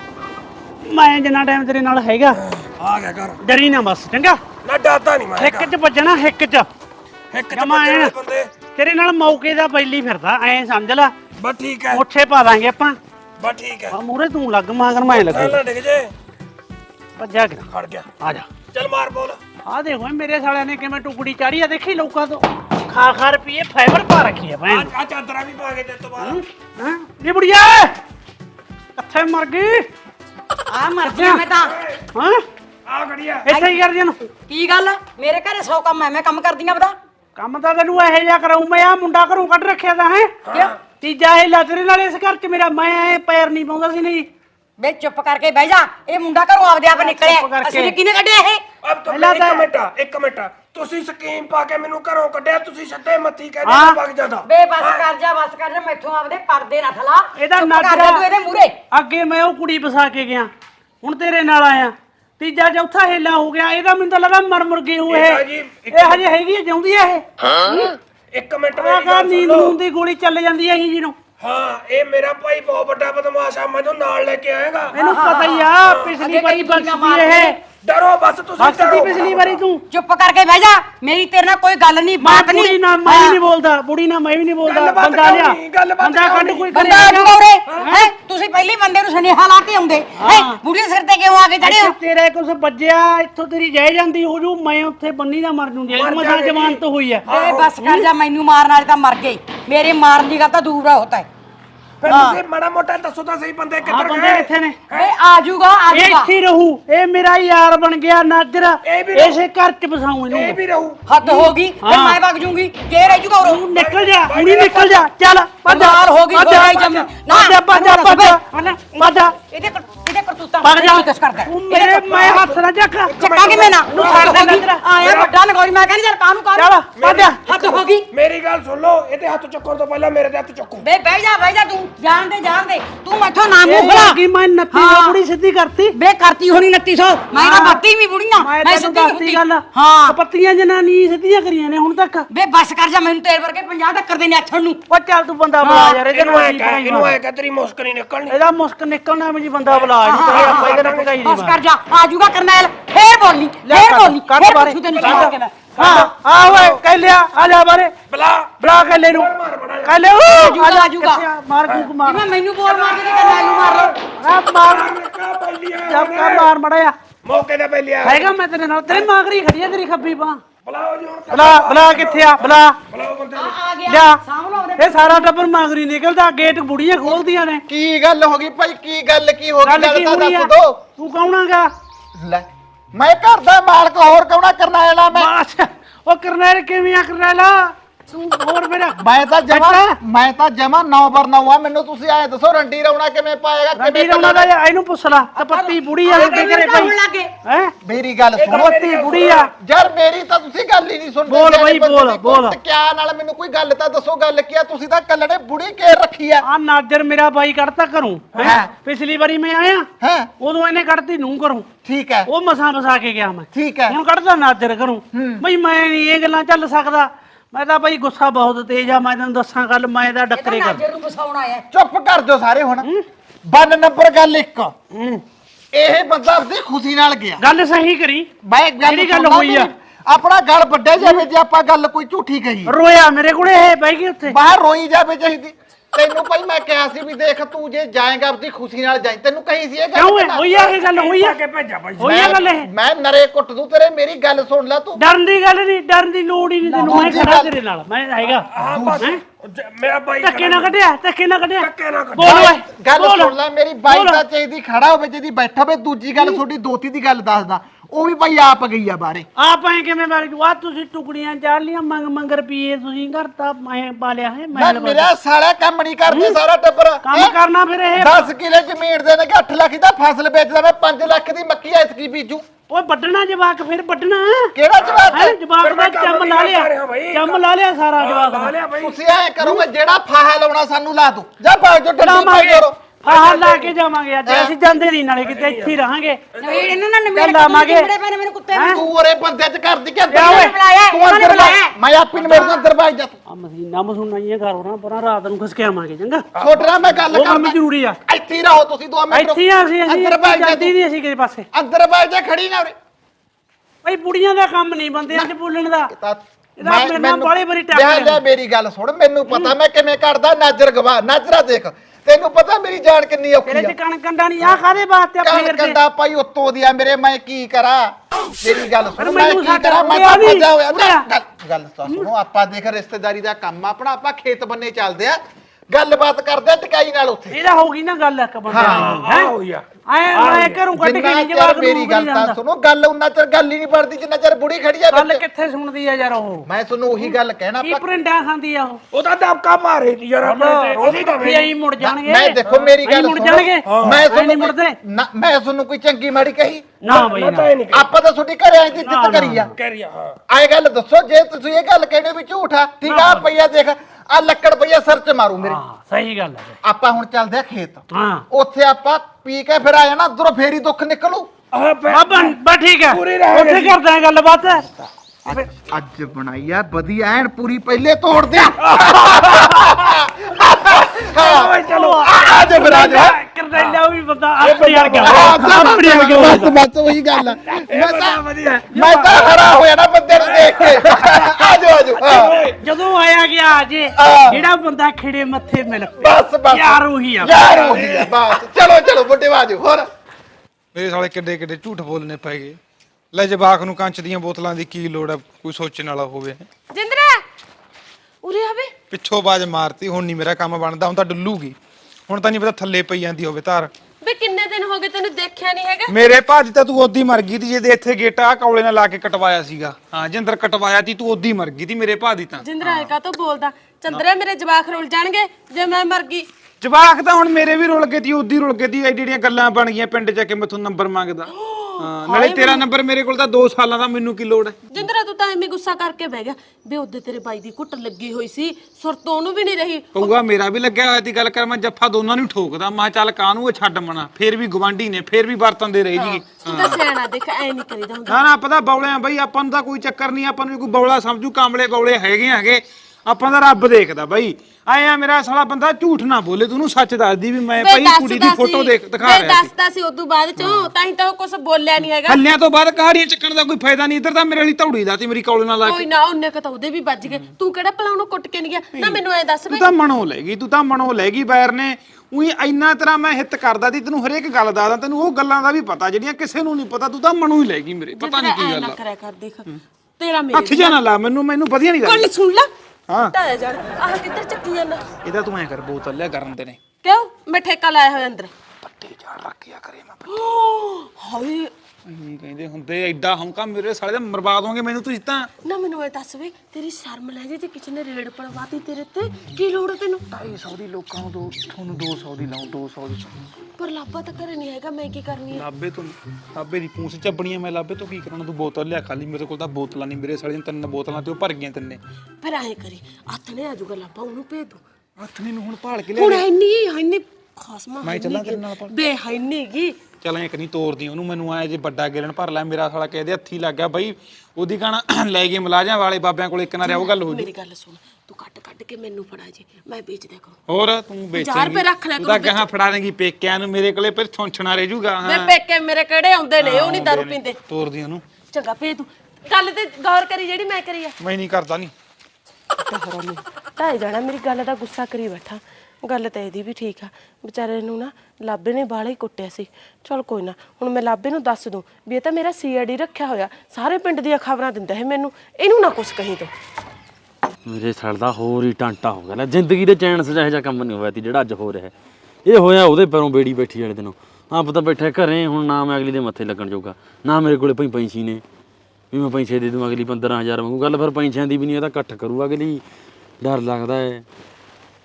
ਮੈਂ ਜਿੰਨਾ ਟਾਈਮ ਤੇਰੇ ਨਾਲ ਹੈਗਾ। ਆ ਗਿਆ ਕਰ ਡਰੀ ਨਾ ਬਸ ਚੰਗਾ? ਨਾ ਡਰਦਾ ਨਹੀਂ ਮੈਂ ਹਿੱਕ 'ਚ ਵੱਜਣਾ ਹਿੱਕ 'ਚ। ਇੱਕ ਜਮਾਂ ਚੱਪੜ ਐਂ। ਬੰਦੇ। ਤੇਰੇ ਨਾਲ ਮੌਕੇ ਦਾ ਪਹਿਲੀ ਫਿਰਦਾ ਐਂ ਸਮਝ ਲੈ। ਬਸ ਠੀਕ ਹੈ। ਮੁੱਠੇ ਪਾ ਦਾਂਗੇ ਆਪਾਂ। ਬਸ ਠੀਕ ਹੈ। ਆ ਮੂਰੇ ਤੂੰ ਲੱਗ ਮਾਗਰ ਮੈਂ ਲੱਗੂ ਡਿੱਗ ਜੇ। ਭੱਜਿਆ ਕਿ। ਖੜ ਗਿਆ। ਆ ਜਾ। ਚੱਲ ਮਾਰ ਬੋਲ। ਆ ਦੇਖੋ ਮੇਰੇ ਸਾਲਿਆਂ ਨੇ ਕਿਵੇਂ ਟੁਕੜੀ ਚਾੜੀ ਆ ਦੇਖੀ ਲੋਕਾਂ ਤੋਂ। ਖਾ ਖਾ ਰੁਪਏ ਫਾਈਬਰ ਪਾ ਰੱਖੀ ਆ ਭੈਣ। ਆ ਚਾਦਰਾਂ ਵੀ ਪਾ ਕੇ ਦੇ ਬਾਅਦ। ਹਾਂ ਇਹ ਬੁੜੀਆ ਕਿੱਥੇ ਮਰ ਗਈ? ਆ ਮਰ ਗਿਆ ਮੈਂ ਤਾਂ। ਹਾਂ? ਆ ਖੜੀਆ ਇੱਥੇ ਹੀ ਕਰ ਜਨ ਕੀ ਗੱਲ? ਮੇਰੇ ਘਰੇ 100 ਕੰਮ ਐ ਮੈਂ ਕੰਮ ਕਰਦੀ ਆ ਬਤਾ ਕੰਮ ਤਾਂ ਤੈਨੂੰ ਇਹੋ ਜਿਹਾ ਕਰਾਉ ਮੈਂ ਆ ਮੁੰਡਾ ਘਰੋਂ ਕੱਢ ਰੱਖਿਆ ਤਾਂ ਹੈ। ਤੀਜਾ ਇਹ ਤੇਰੇ ਨਾਲ ਇਸ ਘਰ 'ਚ ਮੇਰਾ ਮੈਂ ਐ ਪੈਰ ਨਹੀਂ ਪਾਉਂਦਾ ਸੀ ਨਹੀਂ। ਬੇ ਚੁੱਪ ਕਰਕੇ ਬਹਿ ਜਾ। ਇਹ ਮੁੰਡਾ ਘਰੋਂ ਆਪਦੇ ਆਪ ਚੁੱਪ ਨਿਕਲਿਆ। ਕਰਕੇ। ਅਸੀਂ ਕਿਹਨੇ ਕੱਢਿਆ ਇਹ? ਅਬ ਤੋਂ ਪਹਿਲਾਂ ਇੱਕ ਤਾਂ- ਮਿੰਟ ਇੱਕ ਮਿੰਟ। ਤੁਸੀਂ ਸਕੀਮ ਪਾ ਕੇ ਮੈਨੂੰ ਘਰੋਂ ਕੱਢਿਆ ਤੁਸੀਂ ਛੱਡੇ ਮੱਥੀ ਕਹਿੰਦੇ ਹਾਂ। ਮੈਂ ਵਗ ਜਾਂਦਾ ਬੇ ਬਸ ਕਰ ਜਾ ਬਸ ਕਰ ਜਾ ਮੈਥੋਂ ਆਪਦੇ ਪਰਦੇ ਨਾ ਥਲਾ। ਇਹਦਾ ਚੁੱਪ ਕਰ ਜਾ ਤੂੰ ਇਹਦੇ ਮੂਰੇ ਅੱਗੇ ਮੈਂ ਉਹ ਕੁੜੀ ਵਸਾ ਕੇ ਗਿਆ। ਹੁਣ ਤੇਰੇ ਨਾਲ ਆਇਆ। ਤੀਜਾ ਚੌਥਾ ਹੀਲਾ ਹੋ ਗਿਆ। ਇਹਦਾ ਮੈਨੂੰ ਤਾਂ ਲੱਗਾ ਮਰ ਮੁਰ ਗਈ ਉਹ ਇਹ ਇਹ ਤਾਂ ਜੀ ਇੱਕ- ਇਹ ਹਜੇ ਹੈਗੀ ਹੈ ਜਿਉਂਦੀ ਹੈ ਇਹ? ਇੱਕ ਮਿੰਟ ਮੇਰੀ ਗੱਲ ਨੀਂਦ ਸੁਣ। ਲਓ ਨੂੰਦ ਦੀ ਗੋਲੀ ਚੱਲ ਜਾਂਦੀ ਹੈ ਜੀ ਨੂੰ। ਹਾਂ ਇਹ ਮੇਰਾ ਭਾਈ ਬਹੁਤ ਵੱਡਾ ਬਦਮਾਸ਼ ਆ ਮੈਨੂੰ ਨਾਲ ਲੈ ਕੇ ਆਏਗਾ। ਮੈਨੂੰ ਪਤਾ ਹੀ ਆ ਪਿਛਲੀ ਵਾਰੀ ਬਖਸ਼ਦੀ ਇਹ ਡਰੋ ਬਸ ਤੁਸੀਂ ਡਰੋ। ਪਿਛਲੀ ਵਾਰੀ ਤੂੰ। ਚੁੱਪ ਕਰਕੇ ਬਹਿ ਜਾ ਮੇਰੀ ਤੇਰੇ ਨਾਲ ਕੋਈ ਗੱਲ ਨਹੀਂ ਮੈਂ ਬਾਤ ਬੁੜੀ ਨਹੀਂ। ਮੈਂ ਵੀ ਨਹੀਂ ਬੋਲਦਾ ਬੁੜੀ ਨਾਲ ਮੈਂ ਵੀ ਨਹੀਂ ਬੋਲਦਾ। ਗੱਲਬਾਤ ਬੰਦਾ ਲਿਆ ਕਰਨੀ, ਗੱਲਬਾਤ ਬੰਦਾ ਕੱਢ ਕਰਨੀ। ਕੋਈ ਬੰਦਾ ਆ ਜਾਊਗਾ ਉਰੇ। ਹੈ। ਤੁਸੀਂ ਪਹਿਲੀ ਬੰਦੇ ਨੂੰ ਸੁਨੇਹਾ ਲਾ ਕੇ ਆਉਂਦੇ। ਹੈ। ਬੁੜੀ ਸਿਰ ਤੇ ਕਿਉਂ ਆ ਕੇ ਚੜੇ ਹੋ? ਤੇਰੇ ਕੁਛ ਵੱਜਿਆ ਇੱਥੋਂ ਤੇਰੀ ਜਾਇ ਜਾਂਦੀ ਹੋ ਜੂ ਮੈਂ ਉੱਥੇ ਬੰਨੀ ਦਾ ਮਰ ਜੂ ਜੇ ਮਰ ਮਸਾਂ। ਜਵਾਨ ਤੋਂ ਹੋਈ ਹੈ। ਏ ਬਸ ਕਰ ਜਾ ਮੈਨੂੰ ਮਾਰਨ ਵਾਲੇ ਤਾਂ ਮਰ ਗਏ। ਮੇਰੇ ਮਾਰਨ ਦੀ ਗੱਲ ਤਾਂ ਦੂਰ ਆ ਹੋਤਾ ਹੈ ਫਿਰ ਤੁਸੀਂ ਮਾੜਾ ਮੋਟਾ ਦੱਸੋ ਤਾਂ ਸਹੀ ਬੰਦੇ ਆ ਕਿੱਧਰ ਬੰਦੇ ਗਏ? ਕਿੱਥੇ ਨੇ? ਏ ਆ ਜਾਊਗਾ ਆ ਇਹ ਜਾਊਗਾ। ਇੱਥੇ ਹੀ ਰਹੂ। ਇਹ ਮੇਰਾ ਯਾਰ ਬਣ ਗਿਆ ਨਾਜਰ। ਇਹ ਵੀ ਰਹੂ। ਇਸੇ ਘਰ ਚ ਬਸਾਉਂ ਇਹ ਇਹਨੂੰ ਵੀ ਰਹੂ। ਹੱਦ ਹੋ ਗਈ ਫਿਰ ਹਾਂ। ਮੈਂ ਵਗ ਜੂੰਗੀ ਜੇ ਰਹਿ ਜੂਗਾ ਤੂੰ ਨਿਕਲ ਜਾ ਹੁਣੀ ਨਿਕਲ ਜਾ। ਚੱਲ ਭੱਜ ਕਮਾਲ ਹੋ ਗਈ ਭੱਜ ਜੰਮ ਭੱਜ ਭੱਜ ਇਹਦੇ ਇਹਦੇ ਕਰਤੂਤਾਂ ਭੱਜ ਜਾ। ਕੀ ਕੁਛ ਕਰਦਾ ਤੂੰ ਮੇਰੇ ਮੈਂ ਹੱਥ ਨਾ ਚੱਕ ਚੱਕਾ ਕਿਵੇਂ ਨਾ? ਨੂੰ ਛੱਡ ਦੇ ਹੋ ਗਈ। ਨਜ਼ਰ ਆਇਆ ਵੱਡਾ ਨਗੌਰੀ ਮੈਂ ਕਹਿੰਦੀ ਯਾਰ ਕਾਹਨੂੰ ਕਰ ਚੱਲ ਭੱਜ ਜਾ। ਹੱਦ ਹੋ ਗਈ। ਮੇਰੀ ਗੱਲ ਸੁਣ ਲਓ ਇਹਦੇ ਹੱਥ ਚੱਕਣ ਤੋਂ ਪਹਿਲਾਂ ਮੇਰੇ ਤੇ ਹੱਥ ਚੱਕੋ। ਬੇ ਬਹਿ ਜਾ ਬਹਿ ਜਾ ਤੂੰ। ਜਾਣ ਦੇ ਜਾਣ ਦੇ। ਤੂੰ ਮੈਥੋਂ ਨਾ ਇਹ ਮੂੰਹ ਖਲਾ ਕੀ ਮੈਂ ਨੱਤੀ ਹਾਂ। ਬੁੜੀ ਸਿੱਧੀ ਕਰਤੀ। ਬੇ ਕਰਤੀ ਹੋਣੀ 2900 ਮੈਂ ਤਾਂ ਬੱਤੀ ਵੀ ਬੁੜੀਆਂ। ਮੈਂ ਮੈਂ ਤੈਨੂੰ ਸਿੱਧੀ ਨਹੀਂ ਦੱਸਤੀ ਹੁੰਦੀ ਗੱਲ ਹਾਂ। ਪੱਤੀਆਂ ਜਨਾਨੀ ਸਿੱਧੀਆਂ ਕਰੀਆਂ ਨੇ ਹੁਣ ਤੱਕ। ਬੇ ਬਸ ਕਰ ਜਾ ਮੈਨੂੰ ਤੇਰੇ ਵਰਗੇ 50 ਟੱਕਰ ਦੇ ਨੇ ਆਥਣ ਨੂੰ। ਉਹ ਚੱਲ ਤੂੰ ਬੰਦਾ ਬੁਲਾ ਯਾਰ ਇਹਨੂੰ ਐ ਕੀ ਕਹਿ ਕਰਾਈ ਇਹਨੂੰ ਐ ਕਹਿ ਤੇਰੀ ਮੁਸਕ ਨਹੀਂ ਨਿਕਲਣੀ। ਇਹਦਾ ਮੁਸਕ ਨਿਕਲਣਾ ਮੈਨੂੰ ਬੰਦਾ ਬੁਲਾ ਆਪਾਂ ਇਹਦੇ ਬਸ ਕਰ ਜਾ ਆ ਜਾਊਗਾ ਕਰਨੈਲ ਫੇਰ ਬੋਲੀ ਫੇਰ ਕੱਢ- ਬੋਲੀ ਕੱਢ ਫੇਰ ਬਾਰੇ। ਪੁੱਛੂ ਤੈਨੂੰ ਸਮਾਰ ਕੇ ਮੈਂ ਹਾਂ ਆ ਓਏ ਕਹਿ ਲਿਆ ਆ ਜਾ ਬਾਰੇ ਬਲਾ ਬੁਲਾ ਕੇ ਲੈ ਨੂੰ ਕਹਿ ਲੈ ਆਜੂਗਾ, ਆ ਜਾ ਆਜੂਗਾ। ਕਿੱਥੇ ਆ? ਮਾਰ ਕੂਕ ਮਾਰ ਜਿਵੇਂ ਮੈਨੂੰ ਬੋਲ ਮਾਰ ਕੇ ਤੇ ਕਰਨੈਲ ਨੂੰ ਮਾਰ ਲਓ ਆ ਮਾਰ ਕਾ ਪਹਿਲੀਆਂ ਜਬ ਕਾ ਮਾਰ ਮੜਿਆ ਮੌਕੇ ਤੇ ਪਹਿਲੀਆਂ ਹੈਗਾ ਮੈਂ ਤੇਰੇ ਨਾਲ ਤੇਰੀ ਮਾਗਰੀ ਖੜੀ ਆ ਤੇਰੀ ਖੱਬੀ ਬਾਹ ਬੁਲਾਓ ਜੀ ਹੁਣ ਬੁਲਾ ਬੁਲਾ ਕਿੱਥੇ ਆ? ਬੁਲਾ। ਬੁਲਾਓ ਬੰਦੇ ਨੂੰ। ਆ ਗਿਆ। ਲਿਆ। ਸਾਂਭ ਲਓ ਉਹਦੇ ਇਹ ਸਾਰਾ ਟੱਬਰ ਮਾਗਰੀ ਨਿਕਲਦਾ ਗੇਟ ਬੁੜੀਆਂ ਖੋਲਦੀਆਂ ਨੇ। ਕੀ ਗੱਲ ਹੋ ਗਈ ਭਾਈ? ਕੀ ਗੱਲ ਕੀ ਹੋ ਗਈ? ਗੱਲ ਕੀ ਹੋਈ ਆ? ਦੱਸ। ਦੋ ਤੂੰ ਕੌਣਾਗਾ ਲੈ ਮੈਂ ਘਰ ਦਾ ਮਾਲਕ ਹੋਰ ਕੌਣਾ ਕਰਨਾ ਇਹਲਾ ਮੈਂ? ਉਹ ਕਰਨੈਲ ਕਿਵੇਂ ਆ ਕਰਨੈਲਾ? ਤੂੰ ਹੋਰ ਮੇਰਾ ਮੈਂ ਤਾਂ ਜਮਾ। ਮੈਂ ਤਾਂ ਜਮਾ 9 ਪਰ 9 ਆ ਮੈਨੂੰ ਤੁਸੀਂ ਐ ਦੱਸੋ ਰੰਡੀ ਰੌਣਾ ਕਿਵੇਂ ਪਾਏਗਾ ਰੰਡੀ ਰੌਣਾ ਦਾ ਇਹਨੂੰ ਪੁੱਛ ਲਾ ਤਪੱਤੀ ਬੁੜੀ ਆ ਹੁਣ ਪਈ? ਲੱਗੇ ਹੈ? ਮੇਰੀ ਗੱਲ ਸੁਣੋ। ਤਪੱਤੀ ਬੁੜੀ ਆ। ਯਾਰ ਮੇਰੀ ਤਾਂ ਤੁਸੀਂ ਗੱਲ ਹੀ ਨਹੀਂ ਸੁਣਦੇ। ਬੋਲ ਬਈ, ਬੋਲ, ਬੋਲ। ਕਿਆ ਨਾਲ ਮੈਨੂੰ ਕੋਈ ਗੱਲ ਤਾਂ ਦੱਸੋ ਗੱਲ ਕੀ ਆ? ਤੁਸੀਂ ਤਾਂ ਕੱਲੜੇ ਬੁੜੀ ਘੇਰ ਰੱਖੀ ਆ। ਆ ਨਾਜਰ ਮੇਰਾ ਬਾਈ ਕੱਢਤਾ? ਹਾਂ। ਪਿਛਲੀ ਵਾਰੀ ਮੈਂ ਆਇਆ ਹੈ। ਉਦੋਂ ਇਹਨੇ ਕੱਢਤੀ ਨੂੰ ਘਰੋਂ। ਠੀਕ ਹੈ। ਉਹ ਮਸਾਂ ਵਸਾ ਕੇ ਗਿਆ ਮੈਂ। ਠੀਕ ਹੈ। ਹੁਣ ਕੱਢਦਾ ਨਾਜਰ ਘਰੋਂ। ਬਈ ਮੈਂ ਨਹੀਂ ਇਹ ਗੱਲਾਂ ਚੱਲ ਸਕਦਾ। ਮੈਂ ਤਾਂ ਬਈ ਗੁੱਸਾ ਬਹੁਤ ਤੇਜ਼ ਆ ਮੈਂ ਤੈਨੂੰ ਦੱਸਾਂ ਗੱਲ ਮੈਂ ਤਾਂ ਡੱਕਰੇ ਕਰ ਨਾਜਰ ਨੂੰ ਬਸਾਉਣ ਆਇਆ ਚੁੱਪ ਕਰ ਜੋ ਸਾਰੇ ਹੁਣ। ਬੰਨ ਨੰਬਰ ਗੱਲ ਇੱਕ। ਇਹ ਬੰਦਾ ਆਪਣੀ ਖੁਸ਼ੀ ਨਾਲ ਗਿਆ। ਗੱਲ ਸਹੀ ਕਰੀ। ਮੈਂ ਇੱਕ ਗੱਲ ਜਿਹੜੀ ਗੱਲ ਸੁਣਦਾ ਹੋਈ ਆ। ਮੇਰੀ। ਆਪਣਾ ਗਲ ਵੱਡੇ ਜਾਵੇ ਜੇ ਆਪਾਂ ਗੱਲ ਕੋਈ ਝੂਠੀ ਕਹੀ ਰੋਇਆ ਮੇਰੇ ਕੋਲੇ ਇਹ ਬਹਿ ਗਈ ਉੱਥੇ। ਬਾਹਰ ਰੋਈ ਜਾਵੇ ਚਾਹੀਦੀ। ਤੈਨੂੰ ਭਾਈ ਮੈਂ ਕਿਹਾ ਸੀ ਵੀ ਦੇਖ ਤੂੰ ਜੇ ਜਾਏਗਾ ਆਪਣੀ ਖੁਸ਼ੀ ਨਾਲ ਜਾਈ ਤੈਨੂੰ ਕਹੀ ਸੀ ਇਹ ਗੱਲ ਕਿਉਂ ਹੈ? ਕਿ ਹੋਈ ਆ ਇਹ ਗੱਲ ਹੋਈ ਆ ਹੋਈ ਆ ਗੱਲ ਇਹ? ਮੈਂ ਨਰੇ ਕੁੱਟ ਦੂੰ ਤੇਰੇ ਮੇਰੀ ਗੱਲ ਸੁਣ ਲੈ ਤੂੰ। ਡਰਨ ਦੀ ਗੱਲ ਨਹੀਂ ਡਰਨ ਦੀ ਲੋੜ ਹੀ ਨਹੀਂ ਤੈਨੂੰ ਮੈਂ ਖੜਾ ਤੇਰੇ ਨਾਲ ਮੈਂ ਹੈਗਾ। ਹੈਂ? ਮੇਰਾ ਬਾਈ ਧੱਕੇ ਨਾ ਕੱਢਿਆ ਧੱਕੇ ਨਾ ਕੱਢਿਆ। ਧੱਕੇ ਨਾ ਕੱਢਿਆ। ਬੋਲ ਓਏ ਗੱਲ ਬੋਲ। ਸੁਣ ਲੈ ਮੇਰੀ ਬਾਈ ਬੋਲ। ਦਾ ਚਾਹੀਦੀ ਖੜਾ ਹੋਵੇ ਜਿਹਦੀ ਬੈਠਾ ਹੋਵੇ ਦੂਜੀ ਗੱਲ ਤੁਹਾਡੀ ਦੋਤੀ ਦੀ ਗੱਲ ਦੱਸਦਾ। ਉਹ ਵੀ ਭਾਈ ਆਪ ਗਈ ਆ ਬਾਹਰੇ। ਆਪ ਐ ਕਿਵੇਂ ਮਾਰ ਜੂ ਆ ਤੁਸੀਂ ਟੁਕੜੀਆਂ ਚਾੜ ਲੀਆਂ ਮੰਗ ਮੰਗ ਰੁਪਏ ਤੁਸੀਂ ਕਰਤਾ ਮੈਂ ਪਾਲਿਆ ਹੈ ਮੈਂ ਮੈਂ ਮੇਰਾ ਸਾਲਾ ਕੰਮ ਨਹੀਂ ਕਰਦੇ ਸਾਰਾ ਟੱਬਰ। ਕੰਮ? ਕਰਨਾ ਫਿਰ ਇਹ 10 ਕਿਲੇ ਜ਼ਮੀਨ ਦੇ ਨੇ 8 ਲੱਖ ਦਾ ਫਸਲ ਵੇਚਦਾ ਮੈਂ 5 ਲੱਖ ਦੀ ਮੱਕੀ ਐਤਕੀ ਬੀਜੂ? ਓਏ ਵੱਢਣਾ ਜਵਾਕ ਫਿਰ ਵੱਢਣਾ। ਕਿਹੜਾ ਜਵਾਬ ਹੈ ਜਵਾਕ ਦਾ ਚੰਮ ਲਾ ਲਿਆ ਚੰਮ ਲਾ ਲਿਆ ਸਾਰਾ ਜਵਾਕ ਤੁਸੀਂ ਐ ਕਰੋਗੇ ਜਿਹੜਾ ਫਾਹਾ ਲਾਉਣਾ ਸਾਨੂੰ ਲਾ ਦੋ। ਜਾ ਬਾਗ ਜੋ ਪਾ ਕਰੋ ਆਹ ਲਾ ਕੇ ਜਾਵਾਂਗੇ ਅੱਜ ਅਸੀਂ ਜਾਂਦੇ ਨਹੀਂ ਨਾਲੇ ਕਿਤੇ ਇੱਥੇ ਹੀ ਰਹਾਂਗੇ। ਨਵੀੜ ਇਹਨਾਂ ਨਾਲ ਨਵੀੜ ਚੱਲ ਆਵਾਂਗੇ। ਬੜੇ ਪੈਣੇ ਮੈਨੂੰ ਕੁੱਤੇ ਨੂੰ ਤੂੰ ਉਰੇ ਬੰਦੇ ਚ ਕਰਦੀ ਕਿ ਲਿਆ ਓਏ। ਬੁਲਾਇਆ, ਤੂੰ ਉਹਨਾਂ ਨੇ ਅੰਦਰ ਬੁਲਾਇਆ। ਵੜ। ਮੈਂ ਆਪੀ ਨਵੇੜ ਦਾ ਅੰਦਰ ਜਾ ਤੂੰ। ਆ ਮਸੀਨਾ ਮਸੂਨਾ ਹੀ ਕਰੋ ਨਾ ਪਰਾਂ ਰਾਤ ਨੂੰ ਖਿਸਕੇ ਆਵਾਂਗੇ ਚੰਗਾ। ਛੋਟਰਾ ਮੈਂ ਗੱਲ ਉਹ ਕੰਮ ਜ਼ਰੂਰੀ ਆ। ਇੱਥੇ ਹੀ ਰਹੋ ਤੁਸੀਂ ਦੋ ਮਿੰਟ। ਇੱਥੇ ਹੀ ਆ ਅਸੀਂ ਅਸੀਂ ਅੰਦਰ ਬਾਜ ਜਾ ਜਾਂਦੀ ਤੂੰ। ਨਹੀਂ ਅਸੀਂ ਕਿਸੇ ਪਾਸੇ। ਅੰਦਰ ਬਾਜ ਜਾ ਖੜੀ ਨਾ ਉਰੇ। ਭਾਈ ਬੁੜੀਆਂ ਦਾ ਕੰਮ ਨਹੀਂ ਬੰਦਿਆਂ 'ਚ ਬੋਲਣ ਦਾ। ਤਾਂ ਇਹਦਾ ਮੇਰੇ ਨਾਲ ਬਾਹਲੀ ਵਾਰੀ ਟੱਪ ਲੈ ਜਾਂਦਾ। ਲੈ ਮੇਰੀ ਗੱਲ ਸੁਣ ਮੈਨੂੰ ਪਤਾ ਮੈਂ ਕਿਵੇਂ ਕਰਦਾ ਨਾਜ਼ਰ ਗਵਾ ਨਾਜ਼ਰਾ ਦੇਖ। ਤੈਨੂੰ ਪਤਾ ਮੇਰੀ ਜਾਨ ਕਿੰਨੀ ਔਖੀ ਤੇਰੇ ਆ? ਚ ਕਣ ਕੰਡਾ ਨਹੀਂ ਆ ਖਾਦੇ ਬਾਤ ਤੇ ਕਾਨ ਫੇਰ ਦੇ ਕੰਡਾ ਪਾਈ ਉੱਤੋਂ ਦੀ ਆ ਮੇਰੇ ਮੈਂ ਕੀ ਕਰਾਂ? ਮੇਰੀ ਗੱਲ ਸੁਣ ਮੈਂ ਕੀ ਸਾਡਾ ਕਰਾਂ? ਮੈਂ ਹੋਇਆ ਤਾਂ ਫਸਿਆ ਹੋਇਆ ਨਾ ਹੋਇਆ। ਗੱਲ- ਗੱਲ ਤਾਂ ਸੁਣੋ ਆਪਾਂ ਦੇਖ ਰਿਸ਼ਤੇਦਾਰੀ ਦਾ ਕੰਮ ਆ ਆਪਣਾ ਆਪਾਂ ਖੇਤ ਬੰਨੇ ਚੱਲਦੇ ਆ। ਗੱਲਬਾਤ ਕਰਦੇ ਆ ਟਿਕਾਈ ਨਾਲ ਉੱਥੇ। ਇਹਦਾ ਹੋ ਗਈ ਨਾ ਗੱਲ ਇੱਕ ਬੰਦੇ ਦੀ ਹੈ? ਹੋਈ ਆ ਐ ਮੈਂ ਘਰੋਂ ਕੱਢ ਕੇ ਜਿੰਨਾ ਨਹੀਂ ਚਿਰ ਜਵਾਕ ਮੇਰੀ ਨੂੰ ਗੱਲ ਤਾਂ ਸੁਣੋ ਗੱਲ ਉਹਨਾਂ ਚਿਰ ਗੱਲ ਹੀ ਨਹੀਂ ਪੜਦੀ ਜਿੰਨਾ ਚਿਰ ਬੁੜੀ ਖੜੀ ਆ ਗੱਲ ਵਿੱਚ। ਕਿੱਥੇ ਸੁਣਦੀ ਆ ਯਾਰ ਉਹ? ਮੈਂ ਤੁਹਾਨੂੰ ਉਹੀ ਗੱਲ ਕਹਿਣਾ ਕੀ ਆਪਾਂ ਪਰਿੰਡਾ ਖਾਂਦੀ ਆ ਉਹ? ਉਹਦਾ ਦਬਕਾ ਮਾਰੇ ਨੀ ਯਾਰ ਆਪਣੇ ਤੇ ਉਹਦੀ ਤਾਂ ਵੀ ਆਈ ਮੁੜ ਜਾਣਗੇ। ਮੈਂ ਦੇਖੋ ਮੇਰੀ ਅਸੀਂ ਗੱਲ ਮੁੜ ਸੁਣੋ। ਜਾਣਗੇ। ਮੈਂ ਨਹੀਂ ਤੁਹਾਨੂੰ ਮੁੜਦੇ। ਨਾ ਮੈਂ ਤੁਹਾਨੂੰ ਕੋਈ ਚੰਗੀ ਮਾੜੀ ਕਹੀ? ਨਾ ਬਈ ਨਾ। ਤਾਂ ਨਹੀਂ ਆਪਾਂ ਤਾਂ ਤੁਹਾਡੀ ਘਰੇ ਆਈ ਦੀ ਇੱਜ਼ਤ ਕਰੀ ਆ। ਕਰਿਆ ਹਾਂ। ਆਏ ਗੱਲ ਦੱਸੋ ਜੇ ਤੁਸੀਂ ਇਹ ਗੱਲ ਕਹਿੰਦੇ ਵੀ ਝੂਠ ਆ ਠੀਕ ਆ ਪਈਆ ਦੇਖ ਆ ਲੱਕੜ ਪਈਆ ਸਿਰ 'ਚ ਮਾਰੂ ਮੇਰੇ। ਹਾਂ ਸਹੀ ਗੱਲ ਹੈ ਆਪਾਂ ਹੁਣ ਚੱਲਦੇ ਆ ਖੇਤ। ਹਾਂ। ਉੱਥੇ ਆਪਾਂ ਪੀ ਕੇ ਫਿਰ ਆ ਜਾਣਾ ਉਧਰੋਂ ਫੇਰ ਦੁੱਖ ਨਿਕਲੂ। ਬਾਬਾ ਬਸ ਠੀਕ ਹੈ। ਪੂਰੀ ਰਹਿ ਉੱਥੇ ਕਰਦੇ ਆ ਗੱਲਬਾਤ ਅੱਜ ਬਣਾਈ ਆ ਵਧੀਆ ਐਨ ਪੂਰੀ ਪਹਿਲੇ ਤੋੜ ਦੇ ਓਏ ਚਲੋ। ਆ ਜਾ ਫਿਰ ਆ ਜਾ। ਕਰਨੈਲਾ ਵੀ ਬੰਦਾ ਆਪਣੀ ਵਰਗਾ ਹਾਂ, ਆਪਣੀ ਵਰਗਾ ਬਸ ਬਸ ਉਹੀ ਗੱਲ ਆ। ਮੈਂ ਤਾਂ ਵਧੀਆ ਮੈਂ ਤਾਂ ਹਰਾ ਹੋਇਆ ਨਾ ਬੰਦੇ ਨੂੰ ਦੇਖ ਕੇ। ਆ ਜਾ ਆ ਜਾ ਜਦੋਂ ਆਇਆ ਗਿਆ ਅਜੇ ਹਾਂ। ਜਿਹੜਾ ਬੰਦਾ ਖਿੜੇ ਮੱਥੇ ਮਿਲ ਬਸ ਬਸ। ਯਾਰ ਉਹੀ ਆ। ਯਾਰ ਉਹੀ ਆ ਬਸ। ਚਲੋ ਚਲੋ ਬੁੱਢੇ ਬਾਜੂ ਹੋਰ। ਮੇਰੇ ਸਾਲੇ ਕਿੱਡੇ ਕਿੱਡੇ ਝੂਠ ਬੋਲਨੇ ਪੈ ਗਏ। ਲੈ ਜਵਾਕ ਨੂੰ ਕੰਚ ਦੀਆਂ ਬੋਤਲਾਂ ਦੀ ਕੀ ਲੋੜ ਹੈ ਕੋਈ ਸੋਚਣ ਵਾਲਾ ਹੋਵੇ। ਜਿੰਦਰਾ ਉਰੇ ਆਵੇ? ਪਿੱਛੋਂ ਬਾਜ ਮਾਰਤੀ ਹੁਣ ਨਹੀਂ ਮੇਰਾ ਕੰਮ ਬਣਦਾ ਹੁਣ ਤਾਂ ਡੁੱਲੂਗੀ। ਹੁਣ ਤਾਂ ਨਹੀਂ ਪਤਾ ਥੱਲੇ ਪਈ ਜਾਂਦੀ ਹੋਵੇ ਧਾਰ। ਬੇ ਕਿੰਨੇ ਦਿਨ ਹੋ ਗਏ ਤੈਨੂੰ ਦੇਖਿਆ ਨਹੀਂ ਹੈਗਾ? ਮੇਰੇ ਭਾਜ ਤਾਂ ਤੂੰ ਉਦੀ ਮਰ ਗਈ ਤੀ ਜੇ ਦੇ ਇੱਥੇ ਗੇਟਾ ਆਹ ਕੌਲੇ ਨਾਲ ਲਾ ਕੇ ਕਟਵਾਇਆ ਸੀਗਾ। ਹਾਂ ਜਿੰਦਰ ਕਟਵਾਇਆ ਤੀ ਤੂੰ ਉਦੀ ਮਰ ਗਈ ਤੀ ਮੇਰੇ ਭਾਜੀ ਤਾਂ। ਜਿੰਦਰਾ ਐ ਤੋਂ ਬੋਲਦਾ? ਚੰਦਰਾ ਮੇਰੇ ਜਵਾਕ ਰੁੱਲ ਜਾਣਗੇ ਜੇ ਮੈਂ ਮਰ ਗਈ। ਜਵਾਕ ਤਾਂ ਹੁਣ ਮੇਰੇ ਵੀ ਰੁਲ ਗਏ ਤੀ ਉਦੀ ਰੁਲ ਗਏ ਤੀ ਐਡੀ ਐਡੀਆਂ ਗੱਲਾਂ ਬਣ ਗਈਆਂ ਪਿੰਡ ਚ ਕਿ ਮੈਥੋਂ ਨੰਬਰ ਮੰਗਦਾ। ਹਾਂ ਨਾਲੇ ਤੇਰਾ ਨੰਬਰ ਮੇਰੇ ਕੋਲ ਤਾਂ 2 ਸਾਲਾਂ ਦਾ ਮੈਨੂੰ ਕੀ ਲੋੜ ਹੈ? ਜਿੰਦਰਾ ਤੂੰ ਤਾਂ ਐਵੇਂ ਗੁੱਸਾ ਕਰਕੇ ਬਹਿ ਗਿਆ। ਬੇ ਉਹਦੇ ਤੇਰੇ ਬਾਈ ਦੀ ਕੁੱਟ ਲੱਗੀ ਹੋਈ ਸੀ। ਸੁਰਤ ਉਹਨੂੰ ਵੀ ਨਹੀਂ ਰਹੀ। ਕਹੂਗਾ ਮੇਰਾ ਵੀ ਲੱਗਿਆ ਹੋਇਆ ਤੀ ਗੱਲ ਕਰ ਮੈਂ ਜੱਫਾ ਦੋਨਾਂ ਨੂੰ ਠੋਕਦਾ। ਮੈਂ ਕਿਹਾ ਚੱਲ ਕਾਹਨੂੰ ਇਹ ਛੱਡ ਮਣਾ ਫੇਰ ਵੀ ਗਵਾਂਢੀ ਨੇ ਫੇਰ ਵੀ ਵਰਤਨ ਦੇ ਰਹੀ ਜੀ ਤੂੰ ਤਾਂ ਸਿਆਣਾ ਦੇਖ ਐ ਨਹੀਂ ਕਰੀਦਾ ਹੁੰਦਾ। ਨਾ ਨਾ ਪਤਾ ਬੌਲਿਆਂ ਬਈ ਆਪਾਂ ਨੂੰ ਤਾਂ ਕੋਈ ਚੱਕਰ ਨਹੀਂ ਆਪਾਂ ਨੂੰ ਕੋਈ ਬੌਲਾ ਸਮਝੂ। ਕਾਮਲੇ ਬੌਲੇ ਹੈਗੇ ਹੈਗੇ। ਆਪਾਂ ਦਾ ਰੱਬ ਦੇਖਦਾ ਬਈ। ਆਏ ਆ ਮੇਰਾ ਸਾਲਾ ਬੰਦਾ ਝੂਠ ਨਾ ਬੋਲੇ ਤੂੰ ਉਹਨੂੰ ਸੱਚ ਦੱਸਦੀ ਵੀ ਮੈਂ ਭਾਈ ਕੁੜੀ ਦੀ ਫੋਟੋ ਦੇਖ ਦਿਖਾ ਰਿਹਾ ਸੀ। ਦੱਸਦਾ ਸੀ ਉਦੋਂ ਬਾਅਦ ਚੋਂ ਤਾਂ ਹੀ ਤਾਂ ਉਹ ਕੁਝ ਬੋਲਿਆ ਨਹੀਂ ਹੈਗਾ। ਹੱਲਿਆਂ ਤੋਂ ਬਾਅਦ ਕਹਾੜੀਆਂ ਚੱਕਣ ਦਾ ਕੋਈ ਫਾਇਦਾ ਨਹੀਂ ਇੱਧਰ ਤਾਂ ਮੇਰੇ ਲਈ ਧੌੜੀ ਦਾ ਤੇ ਮੇਰੀ ਕੌਲੇ ਨਾਲ ਲਾ ਕੇ। ਕੋਈ ਨਾ ਉਹਨੇ ਕਹ ਤਾਂ ਉਹਦੇ ਵੀ ਵੱਜ ਗਏ। ਤੂੰ ਕਿਹੜਾ ਭਲਾ ਉਹਨੂੰ ਕੁੱਟ ਕੇ ਨਹੀਂ ਗਿਆ? ਨਾ ਮੈਨੂੰ ਐ ਦੱਸ ਤੂੰ ਤਾਂ ਮਨੋਂ ਲੈ ਗਈ ਤੂੰ ਤਾਂ ਮਨੋਂ ਲੈ ਗਈ ਬੈਰ ਨੇ। ਉਹੀ ਇੰਨਾ ਤਰ੍ਹਾਂ ਮੈਂ ਹਿੱਤ ਕਰਦਾ ਸੀ ਤੈਨੂੰ ਹਰੇਕ ਗੱਲ ਦੱਸਦਾ ਤੈਨੂੰ ਉਹ ਗੱਲਾਂ ਦਾ ਵੀ ਪਤਾ ਜਿਹੜੀਆਂ ਕਿਸੇ ਨੂੰ ਨਹੀਂ ਪਤਾ ਤੂੰ ਤਾਂ ਮਨੋਂ ਹੀ ਲੈ ਗਈ ਮੇਰੇ ਪਤਾ ਨਹੀਂ ਕੀ ਗੱਲ ਆ। ਕਰਿਆ ਕਰ ਦੇਖ। ਤੇਰਾ ਮੇਰੇ ਹੱਥ ਜਾ ਨਾ ਲਾ ਮੈਨੂੰ ਮੈਨੂੰ ਵਧੀਆ ਨਹੀਂ ਲੱਗਦਾ। ਸੁਣ ਲਾ। ਹਾਂ। ਟਾਇਆ ਜਾਣ। ਆਹ ਕਿੱਧਰ ਚੱਕੀ ਜਾਂਦਾ? ਇਹਦਾ ਤੂੰ ਐ ਕਰ ਬੋਤਲ ਲਿਆ ਕਰਨ ਦੇ ਨੇ ਕਿਉਂ? ਮੈਂ ਠੇਕਾ ਲਾਇਆ ਹੋਇਆ ਅੰਦਰ। ਪੱਟੇ ਝਾੜ ਰੱਖਿਆ ਕਰੇ ਮੈਂ। ਹਾਏ ਇਹ ਕਹਿੰਦੇ ਹੁੰਦੇ ਐਡਾ ਹਮਕਾ ਮੇਰੇ ਸਾਲੇ ਦਾ ਮਰਵਾ ਦੋਗੇ ਮੈਨੂੰ ਤੁਸੀਂ ਤਾਂ ਨਾ ਮੈਨੂੰ ਇਹ ਦੱਸ ਵੇ ਤੇਰੀ ਸ਼ਰਮ ਲੈ ਜੇ ਤੇ ਕਿਸੇ ਨੇ ਰੇਡ ਪੜਵਾਤੀ ਤੇਰੇ ਤੇ ਕੀ ਲੋੜ ਹੈ ਤੈਨੂੰ? 250 ਦੀ ਲੋਕਾਂ ਨੂੰ ਦੋ ਤੁਹਾਨੂੰ 200 ਦੀ ਲਾਉਂ 200 ਦੀ ਪਰ ਲਾਭਾ ਤਾਂ ਘਰੇ ਨਹੀਂ ਹੈਗਾ ਮੈਂ ਕੀ ਕਰਨੀ ਹੈ ਲਾਬੇ ਤੋਂ ਲਾਬੇ ਦੀ ਪੂੰਛ ਚੱਬਣੀ ਆ ਮੈਂ ਲਾਬੇ ਤੋਂ ਕੀ ਕਰਾਉਣਾ ਤੂੰ ਬੋਤਲ ਲਿਆ ਖਾਲੀ ਮੇਰੇ ਕੋਲ ਤਾਂ ਬੋਤਲਾਂ ਨਹੀਂ ਮੇਰੇ ਸਾਲੇ ਦੀਆਂ ਤਿੰਨ ਬੋਤਲਾਂ ਤੇ ਉਹ ਭਰ ਗਈਆਂ ਤਿੰਨੇ। ਫਿਰ ਐਂ ਕਰੀ ਹੱਥ ਨੇ ਆਜੂਗਾ ਲਾਭਾ ਉਹਨੂੰ ਭੇਜ ਦੂੰ ਹੱਥ ਨੇ ਨੂੰ ਹੁਣ ਭਾਲ ਕੇ ਲਿਆ ਹੁਣ ਇੰਨੀ ਇੰਨੀ ਖਾਸਮਾ ਮੈਂ ਚੱਲਾਂ ਤੇਰੇ ਨਾਲ ਬੇ ਹੈ ਨਹੀਂਗੀ ਚੱਲ ਇੱਕ ਨਹੀਂ ਤੋਰਦੀ ਉਹਨੂੰ ਮੈਨੂੰ ਆਏ ਜੇ ਵੱਡਾ ਗੇਲਣ ਭਰ ਲੈ ਮੇਰਾ ਸਾਲਾ ਕਿਹਦੇ ਹੱਥੀ ਲੱਗ ਗਿਆ। ਬਈ ਉਹਦੀ ਕਹਣਾ ਲੈ ਗਏ ਮਲਾਜਾਂ ਵਾਲੇ ਬਾਬਿਆਂ ਕੋਲ ਇੱਕ ਨਾ ਰਿਹਾ ਉਹ ਗੱਲ ਹੋ ਮੇਰੀ ਗੱਲ ਸੁਣ ਤੂੰ ਕੱਟ ਕੱਟ ਕੇ ਮੈਨੂੰ ਫੜਾ ਜੀ ਮੈਂ ਵੇਚ ਦਿਆ ਕਰੂੰ। ਹੋਰ ਤੂੰ ਵੇਚੇਂਗੀ ਰੁਪਏ ਰੱਖ ਲਿਆ ਤੂੰ ਤਾਂ ਗਾਹਾਂ ਫੜਾ ਦੇਂਗੀ ਪੇਕਿਆਂ ਨੂੰ ਮੇਰੇ ਕੋਲੇ ਫਿਰ ਛੁੰਛਣਾ ਰਹਿ ਜੂਗਾ ਹਾਂ। ਪੇਕੇ ਮੇਰੇ ਕਿਹੜੇ ਆਉਂਦੇ ਨੇ ਉਹ ਨਹੀਂ ਦਾਰੂ ਪੀਂਦੇ। ਤੋਰਦੀ ਉਹਨੂੰ। ਚੰਗਾ ਭੇਜ ਤੂੰ ਗੱਲ ਤੇ ਗੌਰ ਕਰੀ ਜਿਹੜੀ ਮੈਂ ਕਰੀ ਆ। ਮੈਂ ਨਹੀਂ ਕਰਦਾ ਨਹੀਂ ਢਾਈ ਜਾਣਾ ਮੇਰੀ ਗੱਲ ਦਾ ਗੁੱਸਾ ਕਰੀ ਬੈਠਾ। ਗੱਲ ਤਾਂ ਇਹਦੀ ਵੀ ਠੀਕ ਆ। ਵਿਚਾਰੇ ਨੂੰ ਨਾ ਲਾਬੇ ਨੇ ਬਾਹਲਾ ਹੀ ਕੁੱਟਿਆ ਸੀ। ਚਲ ਕੋਈ ਨਾ, ਹੁਣ ਮੈਂ ਲਾਬੇ ਨੂੰ ਦੱਸ ਦੂੰ ਵੀ ਇਹ ਤਾਂ ਮੇਰਾ ਸੀਆਈਡੀ ਰੱਖਿਆ ਹੋਇਆ, ਸਾਰੇ ਪਿੰਡ ਦੀਆਂ ਖਬਰਾਂ ਦਿੰਦਾ ਹੈ ਮੈਨੂੰ, ਇਹਨੂੰ ਨਾ ਕੁਛ ਕਹੀਂ ਤੂੰ ਮੇਰੇ ਸਾਲ ਦਾ ਹੋਰ ਹੀ ਟਾਂਟਾ ਹੋ ਗਿਆ ਲੈ ਜ਼ਿੰਦਗੀ ਦੇ ਚੈਨ ਸਜਾ ਜਿਹਾ ਕੰਮ ਨਹੀਂ ਹੋਇਆ ਤੀ ਜਿਹੜਾ ਅੱਜ ਹੋ ਰਿਹਾ ਹੈ। ਇਹ ਹੋਇਆ ਉਹਦੇ ਪੈਰੋਂ ਬੇੜੀ ਬੈਠੀ ਵਾਲੇ ਦਿਨੋਂ। ਆਪ ਤਾਂ ਬੈਠਾ ਘਰੇ, ਹੁਣ ਨਾ ਮੈਂ ਅਗਲੀ ਦੇ ਮੱਥੇ ਲੱਗਣ ਜੋਗਾ, ਨਾ ਮੇਰੇ ਕੋਲੇ ਪਈ ਪੈਂਸੀ ਨੇ। ਵੀ ਮੈਂ ਪੈਸੇ ਦੇ ਦੂੰ, ਅਗਲੀ 15000 ਮੰਗੂ, ਗੱਲ ਫਿਰ ਪੈਸਿਆਂ ਦੀ ਵੀ ਨਹੀਂ ਇਹਦਾ ਇਕੱਠ ਕਰੂ ਅਗਲੀ। ਡਰ ਲੱਗਦਾ ਹੈ।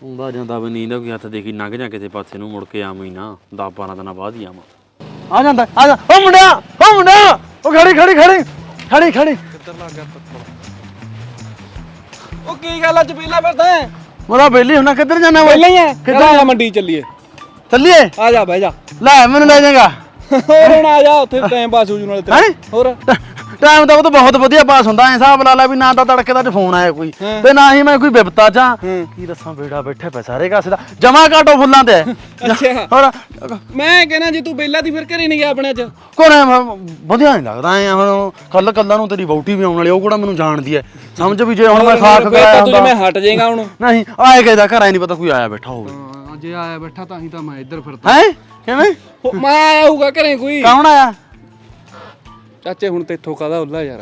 ਆਉਂਦਾ ਜਾਂਦਾ ਵੀ ਨੀਂਦ ਕੋਈ ਹੱਥ ਦੇਖੀ ਲੰਘ ਜਾ ਕਿਸੇ ਪਾਸੇ ਨੂੰ ਮੁੜ ਕੇ ਆਵਾਂ ਹੀ ਨਾ। 10 12 ਦਿਨਾਂ ਬਾਅਦ ਹੀ ਆਵਾਂ। ਆ ਜਾਂਦਾ ਆ ਜਾ। ਓ ਮੁੰਡਿਆ ਓ ਮੁੰਡਿਆ ਓ ਖੜੀ ਖੜੀ ਖੜੀ ਖੜੀ ਖੜੀ। ਉਹ ਕੀ ਗੱਲ ਅੱਜ ਪਹਿਲਾਂ ਫਿਰਦਾ ਹੈ ਮੇਰਾ ਬੇਲੀ ਹੁਣਾ ਕਿੱਧਰ ਜਾਣਾ ਵਾ ਪਹਿਲਾਂ ਹੀ ਹੈ ਕਿੱਧਰ ਆ ਮੰਡੀ ਚੱਲੀਏ। ਚੱਲੀਏ? ਆ ਜਾ ਬਹਿ ਜਾ। ਲੈ ਮੈਨੂੰ ਲੈ ਜਾਏਗਾ। ਹੋਰ ਹੁਣ ਆ ਜਾ ਉੱਥੇ ਟਾਈਮ ਪਾਸ ਹੋ ਜੂ ਨਾਲੇ ਹੈਂ? ਤੇਰਾ ਹੋਰ। ਟਾਈਮ ਤਾਂ ਉਹ ਤਾਂ ਬਹੁਤ ਵਧੀਆ ਪਾਸ ਹੁੰਦਾ ਐ ਹਿਸਾਬ ਲਾ ਲਾ ਵੀ ਨਾ ਤਾਂ ਤੜਕੇ ਦਾ ਫੋਨ ਆਇਆ ਕੋਈ ਤੇ ਨਾ ਹੀ ਮੈਂ ਕੋਈ ਚ ਆਂ। ਕੀ ਦੱਸਾਂ ਬੇੜਾ ਬੈਠੇ ਪੈ ਸਾਰੇ ਕਾਸੇ ਦਾ ਜਮਾ ਕਾਟੋ ਫੁੱਲਾਂ ਤੇ ਅੱਛਾ। ਹੋਰ। ਮੈਂ ਕਹਿੰਦਾ ਜੇ ਤੂੰ ਪਹਿਲਾਂ ਦੀ ਫਿਰ ਘਰੇ ਨਹੀਂ ਗਿਆ ਆਪਣੇ ਚ ਕੋਨੇ ਵਧੀਆ ਨਹੀਂ ਲੱਗਦਾ ਐ ਹੁਣ ਕੱਲ ਕੱਲਾ ਨੂੰ ਤੇਰੀ ਵਹੁਟੀ ਵੀ ਆਉਣ ਵਾਲੀ ਉਹ ਕਿਹੜਾ ਮੈਨੂੰ ਜਾਣਦੀ ਐ ਸਮਝ ਵੀ ਜੇ ਹੁਣ ਮੈਂ ਸਾਖ ਕਰਾਇਆ ਤਾਂ ਜਿਵੇਂ ਹਟ ਜਾਏਗਾ ਹੁਣ। ਨਹੀਂ ਆਏ ਕਿਦਾ ਘਰ ਆਇਆ ਨਹੀਂ ਪਤਾ ਕੋਈ ਆਇਆ ਬੈਠਾ ਹੋਵੇ। ਜੇ ਆਇਆ ਬੈਠਾ ਤਾਂ ਹੀ ਤਾਂ ਮੈਂ ਇੱਧਰ ਫਿਰਦਾ। ਹੈ? ਕਿਵੇਂ? ਮੈਂ ਆਇਆ ਹੋਊਗਾ ਘਰੇ ਕੋਈ। ਕੌਣ ਆਇਆ? ਚਾਚੇ ਹੁਣ ਤੇਥੋਂ ਕਾਦਾ ਉੱਲਾ ਯਾਰ?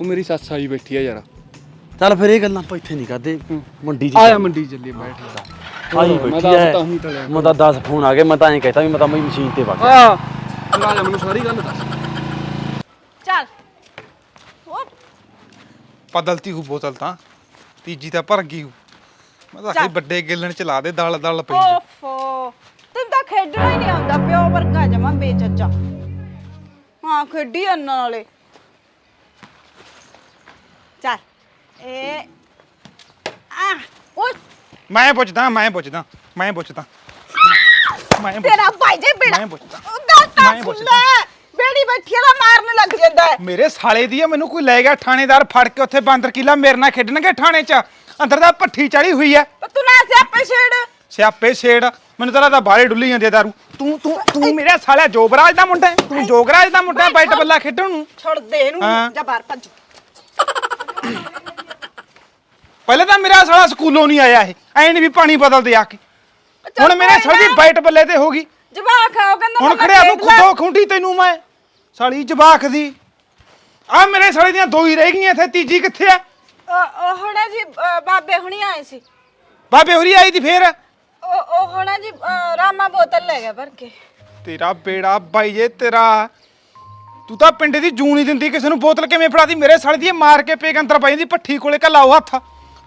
ਉਹ ਮੇਰੀ ਸੱਸ ਆਈ ਬੈਠੀ ਆ ਯਾਰ। ਚੱਲ ਫਿਰ ਇਹ ਗੱਲਾਂ ਆਪਾਂ ਇੱਥੇ ਨਹੀਂ ਕਰਦੇ। ਮੰਡੀ ਚ ਆਇਆ ਮੰਡੀ ਚੱਲੀਏ ਬੈਠ ਆਈ ਮੈਂ ਬੈਠੀ ਹੀ ਮੈਂ ਤਾਂ 10 ਫੋਨ ਆ ਗਏ ਮੈਂ ਤਾਂ ਐਂ ਕਹਿਤਾ ਵੀ ਮੈਂ ਤਾਂ ਮੈਂ ਮਸ਼ੀਨ ਤੇ ਵਗ ਆ। ਆ ਜਾ ਮੈਨੂੰ ਸਾਰੀ ਗੱਲ ਦੱਸ। ਚੱਲ। ਉਹ ਬਦਲਤੀ ਹੂ ਬੋਤਲ ਤਾਂ। ਤੀਜੀ ਤਾਂ ਭਰ ਗਈ ਹੂ। ਮੈਂ ਤਾਂ ਆਖੀ ਵੱਡੇ ਗੇਲਣ ਚ ਲਾ ਦੇ ਦਲ ਦਲ ਪਈ ਜਾ। ਓਫੋ। ਤੈਨੂੰ ਤਾਂ ਖੇਡਣਾ ਹੀ ਨਹੀਂ ਆਉਂਦਾ ਪਿਓ ਵਰਗਾ ਜਮਾ ਬੇਚੱਚਾ ਹਾਂ ਖੇਡੀ ਇਹਨਾਂ ਨਾਲੇ। ਚੱਲ ਇਹ ਆ ਓਏ। ਮੈਂ ਪੁੱਛਦਾ ਮੈਂ ਪੁੱਛਦਾ ਮੈਂ ਪੁੱਛਦਾ। ਮੈਂ ਪੁੱਛ- ਤੇਰਾ ਭਾਈ ਜੇ ਬੇੜਾ ਮੈਂ ਪੁੱਛਦਾ। ਉਹ ਗੱਲ ਤਾਂ ਮੈਂ ਸੁਣ ਪੁੱਛਦਾ। ਲੈ ਬੇੜੀ ਬੈਠੀ ਦਾ ਮਾਰਨ ਲੱਗ ਜਾਂਦਾ ਹੈ। ਮੇਰੇ ਸਾਲੇ ਦੀ ਆ ਮੈਨੂੰ ਕੋਈ ਲੈ ਗਿਆ ਥਾਣੇਦਾਰ ਫੜ ਕੇ ਉੱਥੇ ਬਾਂਦਰ ਕਿਲਾ ਮੇਰੇ ਨਾਲ ਖੇਡਣਗੇ ਥਾਣੇ 'ਚ। ਅੰਦਰ ਦਾ ਪੱਠੀ ਚੜੀ ਹੋਈ ਐ ਤੇ ਤੂੰ ਨਾ ਸਿਆਪੇ ਛੇੜ। ਸਿਆਪੇ ਛੇੜ। ਮੈਨੂੰ ਤਾਂ ਲੱਗਦਾ ਬਾਹਰੇ ਡੁੱਲੀ ਜਾਂਦੀ ਆ ਦਾਰੂ। ਤੂੰ ਤੂੰ ਤੂੰ ਮੇਰੇ ਸਾਲਿਆ ਜੋਗਰਾਜ ਦਾ ਮੁੰਡਾ ਹੈ। ਤੂੰ ਜੋਗਰਾਜ ਦਾ ਮੁੰਡਾ ਹੈ ਬਾਈਟ ਬੱਲਾ ਖੇਡਣ ਨੂੰ। ਛੱਡ ਦੇ ਇਹਨੂੰ ਹਾਂ। ਜਾ ਬਾਹਰ ਭੱਜ। ਪਹਿਲੇ ਤਾਂ ਮੇਰਾ ਸਾਲਾ ਸਕੂਲੋਂ ਨਹੀਂ ਆਇਆ ਇਹ। ਐ ਨਹੀਂ ਵੀ ਪਾਣੀ ਬਦਲ ਦੇ ਆ ਕੇ। ਹੁਣ ਮੇਰੇ ਸਾਲੇ ਦੀ ਬਾਈਟ ਬੱਲੇ ਤੇ ਹੋ ਗਈ। ਜਵਾਕ ਆ ਉਹ ਕਹਿੰਦਾ ਹੁਣ ਮੈਂ ਖੜਿਆ ਤੂੰ ਖੇਡ ਲੈ। ਖੁੱਦੋ ਖੁੰਡੀ ਤੈਨੂੰ ਮੈਂ। ਸਾਲੀ ਜਵਾਕ ਦੀ। ਆ ਮੇਰੇ ਸਾਲੇ ਦੀਆਂ ਦੋ ਹੀ ਰਹਿ ਗਈਆਂ ਇੱਥੇ ਤੀਜੀ ਕਿੱਥੇ ਆ? ਉਹ ਉਹ ਹੋਣਾ ਜੀ ਅ, ਬਾਬੇ ਹੁਣੀ ਆਏ ਸੀ। ਬਾਬੇ ਹੋਰੀ ਆਈ ਦੀ ਫੇਰ? ਉਹ ਉਹ ਹੋਣਾ ਜੀ ਅ, ਰਾਮਾ ਬੋਤਲ ਲੈ ਗਿਆ ਭਰ ਕੇ। ਤੇਰਾ ਬੇੜਾ ਬਾਈ ਜੇ ਤੇਰਾ। ਤੂੰ ਤਾਂ ਪਿੰਡ ਦੀ ਜੂੰ ਨਹੀਂ ਦਿੰਦੀ ਕਿਸੇ ਨੂੰ ਬੋਤਲ ਕਿਵੇਂ ਫੜਾਦੀ? ਮੇਰੇ ਸਾਲੇ ਦੀ ਇਹ ਮਾਰ ਕੇ ਪੇਗ ਅੰਦਰ ਪਾਈ ਜਾਂਦੀ ਪੱਠੀ ਕੋਲੇ ਘਲਾਓ ਹੱਥ।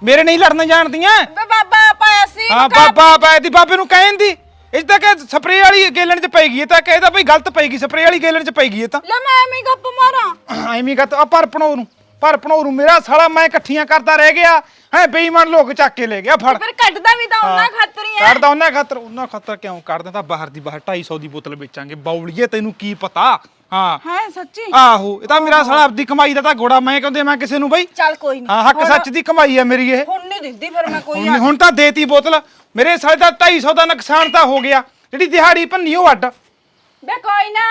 ਮੇਰੇ ਨਹੀਂ ਲੜਨ ਜਾਣਦੀਆਂ ਬੇ ਬਾਬਾ ਪਾਇਆ ਸੀ ਹਾਂ ਬਾਬਾ ਬਾਬਾ ਦੀ ਬਾਬੇ ਨੂੰ ਕਹਿਣ ਦੀ। ਇਹ ਤਾਂ ਕਿ ਸਪਰੇਅ ਵਾਲੀ ਗੇਲਣ ਚ ਪਈ ਗਈ ਇਹ ਤਾਂ ਕਹਿੰਦਾ ਭਈ ਗਲਤ ਪਈ ਗਈ ਸਪਰੇਅ ਵਾਲੀ ਗੇਲਣ ਚ ਪਈ ਗਈ ਇਹ ਤਾਂ। ਲੈ ਮੈਂ ਐਵੇਂ ਹੀ ਗੱਪ ਮਾਰਾਂ। ਐਵੇਂ ਕਹਤ ਆ ਪਰ ਪਣੋ ਨੂੰ ਪਰ ਪਣੋ ਨੂੰ ਮੇਰਾ ਸਾਲਾ ਮੈਂ ਇਕੱਠੀਆਂ ਕਰਦਾ ਰਹਿ ਗਿਆ। ਹੈ ਬੇਈਮਾਨ ਲੋਕ ਚੱਕ ਕੇ ਲੈ ਗਿਆ ਫੜ। ਫਿਰ ਕੱਢਦਾ ਵੀ ਤਾਂ ਉਹਨਾਂ ਖਾਤਰ ਹੀ ਹੈ। ਕੱਢਦਾ ਉਹਨਾਂ ਖਾਤਰ। ਉਹਨਾਂ ਖਾਤਰ ਕਿਉਂ? ਕੱਢਦਾ ਤਾਂ ਬਾਹਰ ਦੀ ਬਾਹਰ 250 ਦੀ ਬੋਤਲ ਵੇਚਾਂਗੇ। ਬੌਲੀਏ ਤੈਨੂੰ ਕੀ ਪਤਾ? ਹਾਂ। ਹੈ ਸੱਚੀ? ਆਹੋ ਇਹ ਤਾਂ ਮੇਰਾ ਸਾਲਾ ਆਪਦੀ ਕਮਾਈ ਦਾ ਤਾਂ ਗੋੜਾ ਮੈਂ ਕਹਿੰਦੇ ਮੈਂ ਕਿਸੇ ਨੂੰ ਬਈ ਚੱਲ ਕੋਈ ਨਹੀਂ ਹਾਂ ਹੱਕ ਸੱਚ ਦੀ ਕਮਾਈ ਹੈ ਮੇਰੀ ਇਹ। ਹੁਣ ਨਹੀਂ ਦਿੰਦੀ ਫਿਰ ਮੈਂ ਕੋਈ ਹੁਣ ਹੁਣ ਤਾਂ ਦੇਤੀ ਬੋਤਲ। ਮੇਰੇ ਸਾਲੇ ਦਾ 250 ਦਾ ਨੁਕਸਾਨ ਤਾਂ ਹੋ ਗਿਆ। ਜਿਹੜੀ ਦਿਹਾੜੀ ਭੰਨੀ ਉਹ ਅੱਡ ਬੇ ਕੋਈ ਨਾ।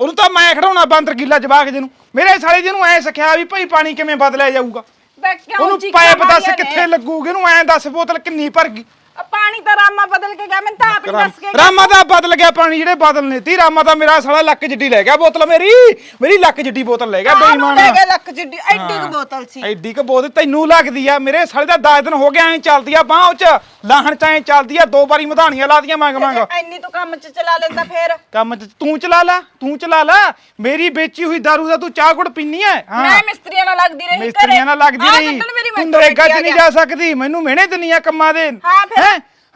ਉਹਨੂੰ ਤਾਂ ਮੈਂ ਖੜਾਉਣਾ ਬਾਂਦਰ ਗਿੱਲਾ ਜਵਾਕ ਜਿਹਨੂੰ। ਮੇਰੇ ਸਾਲੇ ਜਿਹਨੂੰ ਐ ਸਿਖਿਆ ਵੀ ਭਾਈ ਪਾਣੀ ਕਿਵੇਂ ਬਦਲਿਆ ਜਾਊਗਾ। ਬੇ ਕਿਉਂ ਉਹਨੂੰ ਚੀਕਾਂ ਪਾਇਪ ਦੱਸ ਮਾਰੀਆਂ ਨੇ? ਕਿੱਥੇ ਲੱਗੂਗੀ? ਉਹਨੂੰ ਐ ਦੱਸ ਬੋਤਲ ਕਿੰਨੀ ਭਰ ਗਈ? ਆ ਪਾਣੀ ਤਾਂ ਰਾਮਾ ਬਦਲ ਕੇ ਗਿਆ ਮੈਂ ਤਾਂ ਆਪ ਹੀ ਦੱਸ ਕੇ ਗਿਆ। ਰਾਮਾ ਦਾ ਬਦਲ ਗਿਆ ਪਾਣੀ ਜਿਹੜੇ ਬਦਲ ਨੇ ਤੀ ਰਾਮਾ ਦਾ ਮੇਰਾ ਸਾਲਾ ਲੱਕ ਜਿੱਡੀ ਲੈ ਗਿਆ ਬੋਤਲ ਮੇਰੀ ਮੇਰੀ ਲੱਕ ਜਿੱਡੀ ਬੋਤਲ ਲੈ ਗਿਆ ਕਾਹਨੂੰ ਬੇਈਮਾਨ। ਲੈ ਗਿਆ ਲੱਕ ਜਿੱਡੀ ਐਡੀ ਕੁ ਬੋਤਲ ਸੀ। ਐਡੀ ਕ ਬੋਤਲ ਤੈਨੂੰ ਲੱਗਦੀ ਆ ਮੇਰੇ ਸਾਲੇ ਦਾ 10 ਦਿਨ ਹੋ ਗਿਆ ਐ ਚੱਲਦੀ ਆ ਬਾਹ ਚ ਲਾਹਣ ਚ ਐ ਚੱਲਦੀ ਆ ਦੋ ਵਾਰੀ ਮਧਾਣੀਆਂ ਲਾਦੀਆਂ ਮੰਗ ਮੰਗ। ਐਨੀ ਤੂੰ ਕੰਮ ਚ ਚਲਾ ਲੈਂਦਾ ਫੇਰ। ਕੰਮ ਚ ਤੂੰ ਚਲਾ ਲੈ ਤੂੰ ਚਲਾ ਲੈ ਮੇਰੀ ਵੇਚੀ ਹੋਈ ਦਾਰੂ ਦਾ ਤੂੰ ਚਾਹ ਗੁੜ ਪੀਨੀ ਐ? ਮੈਂ ਮਿਸਤਰੀਆਂ ਨਾਲ ਲੱਗਦੀ ਰਹੀ ਮਿਸਤਰੀਆਂ ਨਾਲ ਲੱਗਦੀ ਆਹ ਰਹੀ। ਮੇਰੀ ਤੂੰ ਮੈਥੋਂ ਨਰੇਗਾ ਚ ਨਹੀਂ ਆ ਜਾ ਸਕਦੀ ਮੈਨੂੰ ਮਿਹਣੇ ਦਿੰਨੀਆਂ ਕੰਮਾਂ ਦੇ। ਹਾਂ ਫਿਰ?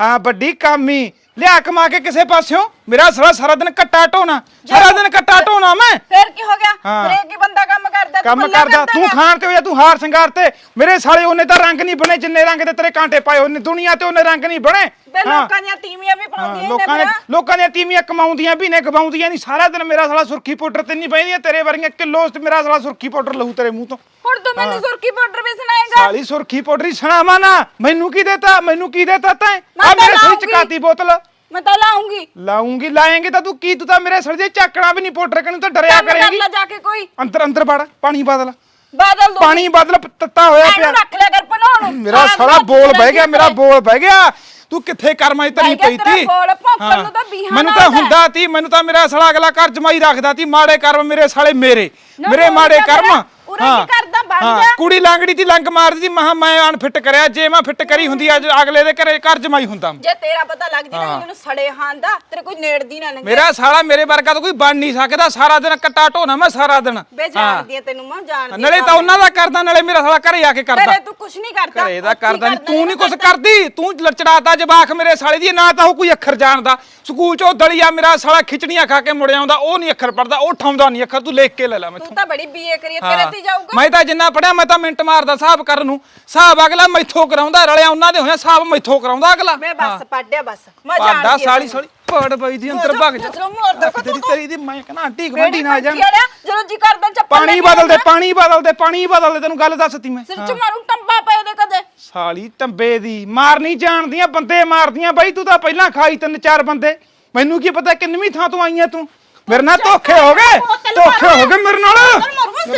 ਹੈਂ? ਹਾਂ ਵੱਡੀ ਕਾਮੀ। ਲਿਆ ਕਮਾ ਕੇ ਕਿਸੇ ਪਾਸਿਓਂ। ਮੇਰਾ ਸਾਰਾ ਸਾਰਾ ਦਿਨ ਕੱਟਾ ਢੋਣਾ। ਸਾਰਾ ਦਿਨ ਕੱਟਾ ਢੋਣਾ ਮੈਂ। ਫੇਰ ਕੀ ਹੋ ਗਿਆ? ਹਾਂ। ਹੀ ਬੰਦਾ ਕੰਮ ਕਰਦਾ? ਤੂੰ ਕੰਮ ਇਕੱਲਾ ਕਰਦਾ। ਤੂੰ ਗਾ। ਖਾਣ ਤੇ ਹੋਇਆ ਤੂੰ ਹਾਰ ਸ਼ਿੰਗਾਰ ਤੇ। ਮੇਰੇ ਸਾਲੇ ਉਹਨੇ ਤਾਂ ਰੰਗ ਨਹੀਂ ਬਣੇ ਜਿੰਨੇ ਰੰਗ ਦੇ ਤੇਰੇ ਕਾਂਟੇ ਪਾਏ ਉਹਨੇ ਦੁਨੀਆ ਤੇ ਉਹਨੇ ਰੰਗ ਨਹੀਂ ਬਣੇ। ਬੇ ਹਾਂ। ਲੋਕਾਂ ਦੀਆਂ ਤੀਵੀਆਂ ਵੀ ਬਣਾਉਂਦੀਆਂ ਲੋਕਾਂ ਨੇ ਲੋਕਾਂ ਦੀਆਂ ਤੀਵੀਆਂ ਕਮਾਉਂਦੀਆਂ ਵੀ ਨੇ ਗਵਾਉਂਦੀਆਂ ਨਹੀਂ। ਸਾਰਾ ਦਿਨ ਮੇਰਾ ਸਾਲਾ ਸੁਰਖੀ ਪਾਊਡਰ ਤੇ ਨਹੀਂ ਪੈਂਦੀਆਂ ਤੇਰੇ ਵਰਗੀਆਂ ਕਿਲੋ ਤੇ ਮੇਰਾ ਸਾਲਾ ਸੁਰਖੀ ਪਾਊਡਰ ਲਹੂ ਤੇਰੇ ਮੂੰਹ ਤੋਂ। ਹੁਣ ਤੂੰ ਮੈਨੂੰ ਸੁਰਖੀ ਪਾਊਡਰ ਵੀ ਸੁਣਾਏਗਾ। ਸਾਲੀ ਸੁਰਖੀ ਪਾਊਡਰ ਹੀ ਸੁਣਾਵਾ ਨਾ। ਮੈਨੂੰ ਕੀ ਦੇਤਾ? ਮੈਨੂੰ ਕੀ ਦੇਤਾ ਤੈਂ? ਆ ਮੇਰੇ ਸਿਰ। ਚਕਾਤੀ ਬੋਤਲ? ਮੈਂ ਤਾਂ ਲਾਉਂਗੀ ਲਾਉਂਗੀ ਲਾਏਂਗੇ ਤਾਂ ਤੂੰ ਕੀ? ਤੂੰ ਤਾਂ ਮੇਰੇ ਸਿਰ ਦੇ ਚੱਕਣਾ ਵੀ ਨਹੀਂ ਪਾਊਡਰ ਕਨੂੰ ਤਾਂ ਡਰਿਆ ਕਰੇਗੀ। ਲੈ ਜਾ ਕੇ ਕੋਈ। ਅੰਦਰ ਅੰਦਰ ਵੜ। ਪਾਣੀ ਬਦਲ। ਬਾਦਲ ਦੋ ਪਾਣੀ ਬਦਲ ਤੱਤਾ ਹੋਇਆ ਪਿਆ। ਰੱਖ ਲਿਆ ਕਰ ਪਨਾਉਣ ਨੂੰ। ਮੇਰਾ ਸਾਲਾ ਬੋਲ ਬਹਿ ਗਿਆ ਮੇਰਾ ਬੋਲ ਬਹਿ ਗਿਆ। ਤੂੰ ਕਿੱਥੇ ਕਰਮਾਂ ਦੀ ਗਿਆ ਪਈ ਤੇਰਾ ਤੀ? ਬੋਲ, ਭੌਂਕਣ ਹਾਂ। ਨੂੰ ਤਾਂ ਬੀਹਾਂ ਮੈਨੂੰ ਤਾਂ। ਹੁੰਦਾ ਤੀ ਮੈਨੂੰ ਤਾਂ ਮੇਰਾ ਸਾਲਾ ਅਗਲਾ ਘਰ ਜਮਾਈ ਰੱਖਦਾ ਤੀ ਮਾੜੇ ਕਰਮ ਮੇਰੇ ਸਾਲੇ ਮੇਰੇ। ਨਾ ਮੇਰੇ ਮਾੜੇ ਕਰਮ। ਕਰਦਾ, ਵਗ ਹਾਂ, ਜਾ। ਕੁੜੀ ਲੰਗੜੀ ਦੀ ਲੰਗ ਮਾਰਦੀ ਤੀ ਮਹਾ ਮੈਂ ਅਨਫਿੱਟ ਕਰਿਆ ਜੇ ਮੈਂ ਫਿੱਟ ਕਰੀ ਹੁੰਦੀ ਅੱਜ ਅਗਲੇ ਦੇ ਘਰੇ ਘਰ ਜਮਾਈ ਹੁੰਦਾ। ਜੇ ਤੇਰਾ ਪਤਾ ਲੱਗ ਜੇ ਨਾ ਮੈਨੂੰ ਸੜੇ ਹਾਂ ਦਾ ਤੇਰੇ ਕੋਈ ਨੇੜਦੀ ਨਾ ਲੰਘੇ ਮੇਰਾ ਸਾਲਾ ਮੇਰੇ ਵਰਗਾ ਤਾਂ ਕੋਈ ਬਣ ਨਹੀਂ ਸਕਦਾ ਸਾਰਾ ਦਿਨ ਕੱਟਾ ਢੋਣਾ ਮੈਂ ਸਾਰਾ ਦਿਨ। ਬੇ ਜਾਣਦੀ ਆ ਤੈਨੂੰ ਮੈਂ ਜਾਣਦੀ ਨਾਲੇ ਤਾਂ ਉਹਨਾਂ। ਦਾ ਕਰਦਾ ਨਾਲੇ ਮੇਰਾ ਸਾਲਾ ਘਰੇ ਆ ਕੇ ਕਰਦਾ। ਤੇਰੇ ਤੂੰ ਕੁਛ ਨਹੀਂ ਕਰਦਾ ਘਰੇ ਦਾ ਕਰਦਾ ਨਹੀਂ ਤੂੰ ਨਹੀਂ ਕੁਛ ਕਰਦਾ। ਤੂੰ ਲਚੜਾਤਾ ਜਵਾਖ ਮੇਰੇ ਸਾਲੇ ਦੀ ਨਾ ਤਾਂ ਉਹ ਕੋਈ ਅੱਖਰ ਜਾਣਦਾ। ਸਕੂਲ ਚ ਦਲੀਆ ਮੇਰਾ ਸਾਲਾ ਖਿਚੜੀਆਂ ਖਾ ਕੇ ਮੁੜ ਆਉਂਦਾ ਉਹ ਨਹੀਂ ਅੱਖਰ ਪੜਦਾ ਉਹ ਠਾਉਂਦਾ ਨਹੀਂ ਅੱਖਰ ਤੂੰ ਲਿਖ ਕੇ ਲੈ ਲੈ ਤੂੰ ਮੈਥੋਂ। ਤਾਂ ਬੜੀ ਬੀਏ ਕਰੀ ਤੇਰੇ ਤੇ ਜਾਊਗਾ। ਮੈਂ ਤਾਂ ਜਿੰਨਾ ਪੜਿਆ ਮੈਂ ਤਾਂ ਮਿੰਟ ਮਾਰਦਾ ਹਿਸਾਬ ਕਰਨ ਨੂੰ। ਹਿਸਾਬ ਅਗਲਾ ਮੈਥੋਂ ਕਰਾਉਂਦਾ ਰਲਿਆ ਉਹਨਾਂ ਦੇ ਹੋਇਆ ਹਿਸਾਬ ਮੈਥੋਂ ਕਰਾਉਂਦਾ ਅਗਲਾ। ਮੈਂ ਬਸ ਪੜਿਆ ਬਸ ਮੈਂ ਪਾਡਾ ਜਾਣਦੀ ਆ ਸਾਲੀ। ਸਾਲੀ ਪੜ ਪਈ ਦੀ ਅੰਦਰ ਭੱਗ ਜਾ ਜਦੋਂ ਤੇਰੀ ਤੇਰੀ ਦੀ ਮੈਂ ਕਹਿੰਦਾ ਆਂਟੀ ਗਵਾਂਢੀ ਨਾ ਆ ਜਾਣ ਜਦੋਂ ਜੀ ਕਰਦਾ ਚੱਪਲ ਪਾਣੀ ਬਦਲ ਦੇ। ਪਾਣੀ ਬਦਲ ਦੇ ਪਾਣੀ ਬਦਲ ਦੇ ਤੈਨੂੰ ਗੱਲ ਦੱਸਤੀ ਮੈਂ। ਸਿਰ ਚ ਮਾਰੂ ਟੰਬਾ ਪਏ ਦੇ ਕਦੇ। ਸਾਲੀ ਟੰਬੇ ਦੀ ਮਾਰਨੀ ਜਾਣਦੀਆਂ ਬੰਦੇ ਮਾਰਦੀਆਂ। ਬਾਈ ਤੂੰ ਤਾਂ ਪਹਿਲਾਂ ਖਾਈ ਤਿੰਨ ਚਾਰ ਬੰਦੇ। ਮੈਨੂੰ ਕੀ ਪਤਾ ਕਿੰਨਵੀਂ ਥਾਂ ਤੋਂ ਆਈਆਂ ਤੂੰ? ਮੇਰੇ ਨਾਲ ਧੋਖੇ ਹੋ ਗਏ ਧੋਖੇ ਹੋ ਗਏ ਮੇਰੇ ਨਾਲ।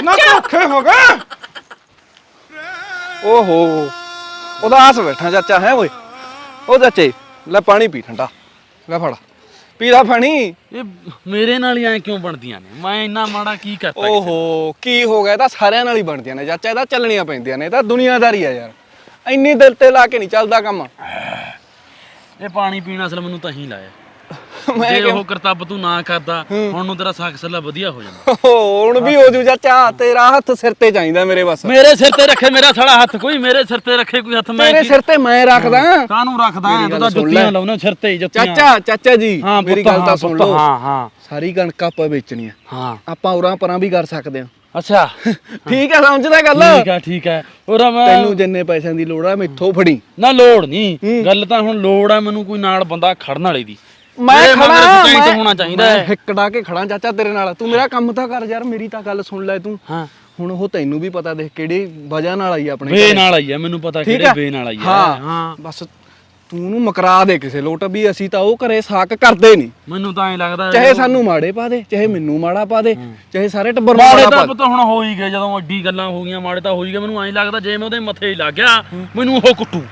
ਨਾਲ ਧੋਖੇ ਹੋ ਗਏ ਓਹੋ ਉਦਾਸ ਬੈਠਾ ਚਾਚਾ ਹੈ ਓਏ ਉਹ ਚਾਚੇ ਲੈ ਪਾਣੀ ਪੀ ਠੰਡਾ ਲੈ ਫੜ ਪੀ ਲੈ ਪਾਣੀ ਇਹ ਮੇਰੇ ਨਾਲ ਹੀ ਐ ਕਿਉਂ ਬਣਦੀਆਂ ਨੇ? ਮੈਂ ਇੰਨਾ ਮਾੜਾ ਕੀ ਕਰਤਾ ਓਹੋ ਕੀ ਹੋ ਗਿਆ? ਇਹ ਤਾਂ ਸਾਰਿਆਂ ਨਾਲ ਹੀ ਬਣਦੀਆਂ ਨੇ। ਚਾਚਾ ਇਹਦਾ ਚੱਲਣੀਆਂ ਪੈਂਦੀਆਂ ਨੇ। ਇਹ ਤਾਂ ਦੁਨੀਆਦਾਰੀ ਆ ਯਾਰ। ਇੰਨੀ ਦਿਲ ਤੇ ਲਾ ਕੇ ਨਹੀਂ ਚੱਲਦਾ ਕੰਮ। ਇਹ ਪਾਣੀ ਪੀਣਾ ਅਸਲ ਮੈਨੂੰ ਤਾਂ ਹੀ ਲਾਇਆ। ਮੈਂ ਜੇ ਉਹ ਕਰਤੱਵ ਤੂੰ ਨਾ ਕਰਦਾ ਹੁਣ ਨੂੰ ਤੇਰਾ ਸਾਖ ਸੱਲਾ ਵਧੀਆ ਹੋ ਜਾਂਦਾ। ਹੁਣ ਵੀ ਹੋ ਜੂ ਚਾਚਾ ਤੇਰਾ ਹੱਥ ਸਿਰ ਤੇ ਚਾਹੀਦਾ ਮੇਰੇ ਬਸ। ਮੇਰੇ ਸਿਰ ਤੇ ਰੱਖੇ ਮੇਰਾ ਸਾਲਾ ਹੱਥ ਕੋਈ ਮੇਰੇ ਸਿਰ ਤੇ ਰੱਖੇ ਕੋਈ ਹੱਥ ਮੈਂ ਤੇਰੇ ਸਿਰ ਤੇ ਮੈਂ ਰੱਖਦਾ। ਕਾਹਨੂੰ ਰੱਖਦਾ? ਤੂੰ ਤਾਂ ਜੁੱਤੀਆਂ। ਲਾਉਣਾ ਸਿਰ ਤੇ ਹੀ ਜੁੱਤੀਆਂ। ਚਾਚਾ ਚਾਚਾ ਜੀ ਹਾਂ ਮੇਰੀ ਗੱਲ ਤਾਂ ਹਾਂ, ਸੁਣ ਲਓ। ਹਾਂ ਹਾਂ। ਸਾਰੀ ਕਣਕ ਆਪਾਂ ਵੇਚਣੀ ਆ। ਹਾਂ। ਆਪਾਂ ਉਰਾਂ ਪਰਾਂ ਵੀ ਕਰ ਸਕਦੇ ਆ। ਅੱਛਾ। ਠੀਕ ਆ ਸਮਝਦਾ ਗੱਲ? ਠੀਕ ਹੈ ਠੀਕ ਹੈ ਔਰ ਮੈਂ ਤੈਨੂੰ ਜਿੰਨੇ ਪੈਸਿਆਂ ਦੀ ਲੋੜ ਆ ਮੈਥੋਂ ਫੜੀ। ਨਾ ਲੋੜ ਨਹੀਂ ਗੱਲ ਤਾਂ ਹੁਣ ਲੋੜ ਆ ਮੈਨੂੰ ਕੋਈ ਨਾਲ ਬੰਦਾ ਖੜਨ ਵਾਲੀ ਦੀ। ਮੈਂ ਮਗਰ ਖੜਾ ਤੇ ਮੈਂ- ਹੋਣਾ ਚਾਹੀਦਾ ਮੈਂ ਹੈ। ਹਿੱਕੜਾ ਕੇ ਖੜਾ ਚਾਚਾ ਤੇਰੇ ਨਾਲ। ਤੂੰ ਮੇਰਾ ਕੰਮ ਤਾਂ ਕਰ ਯਾਰ ਮੇਰੀ ਤਾਂ ਗੱਲ ਸੁਣ ਲੈ ਤੂੰ। ਹਾਂ। ਹੁਣ ਉਹ ਤੈਨੂੰ ਵੀ ਪਤਾ ਦੇਖ ਕਿਹੜੀ ਵਜ੍ਹਾ ਨਾਲ ਆਈ ਆਪਣੇ ਵੇ ਘਰੇ। ਨਾਲ ਆਈ ਆ ਮੈਨੂੰ ਪਤਾ ਠੀਕ ਕਿਹੜੇ ਆ? ਵੇ ਨਾਲ ਆਈ ਆ। ਹਾਂ ਹਾਂ। ਬਸ ਤੂੰ ਉਹਨੂੰ ਮਕਰਾ ਦੇ ਕਿਸੇ ਲੋਟ ਵੀ ਅਸੀਂ ਤਾਂ ਉਹ ਘਰੇ ਸਾਕ ਕਰਦੇ ਨਹੀਂ। ਮੈਨੂੰ ਤਾਂ ਐ ਲੱਗਦਾ ਚਾਹੇ ਸਾਨੂੰ ਮਾੜੇ ਪਾ ਦੇ ਚਾਹੇ ਮੈਨੂੰ ਮਾੜਾ ਪਾ ਦੇ ਚਾਹੇ ਸਾਰੇ ਟੱਬਰ ਨੂੰ ਮਾੜੇ ਮਾੜਾ ਤਾਂ ਪਾ ਦੇ। ਪੁੱਤ ਹੁਣ ਹੋ ਹੀ ਗਏ ਜਦੋਂ ਐਡੀ ਗੱਲਾਂ ਹੋ ਗਈਆਂ ਮਾੜੇ ਤਾਂ ਹੋ ਹੀ ਗਏ ਮੈਨੂੰ ਐਂ ਲੱਗਦਾ ਜੇ ਮੈਂ ਉਹਦੇ ਮੱਥੇ ਹੀ ਲੱਗ ਗਿਆ ਮੈਨੂੰ ਉਹ ਕੁੱਟੂ।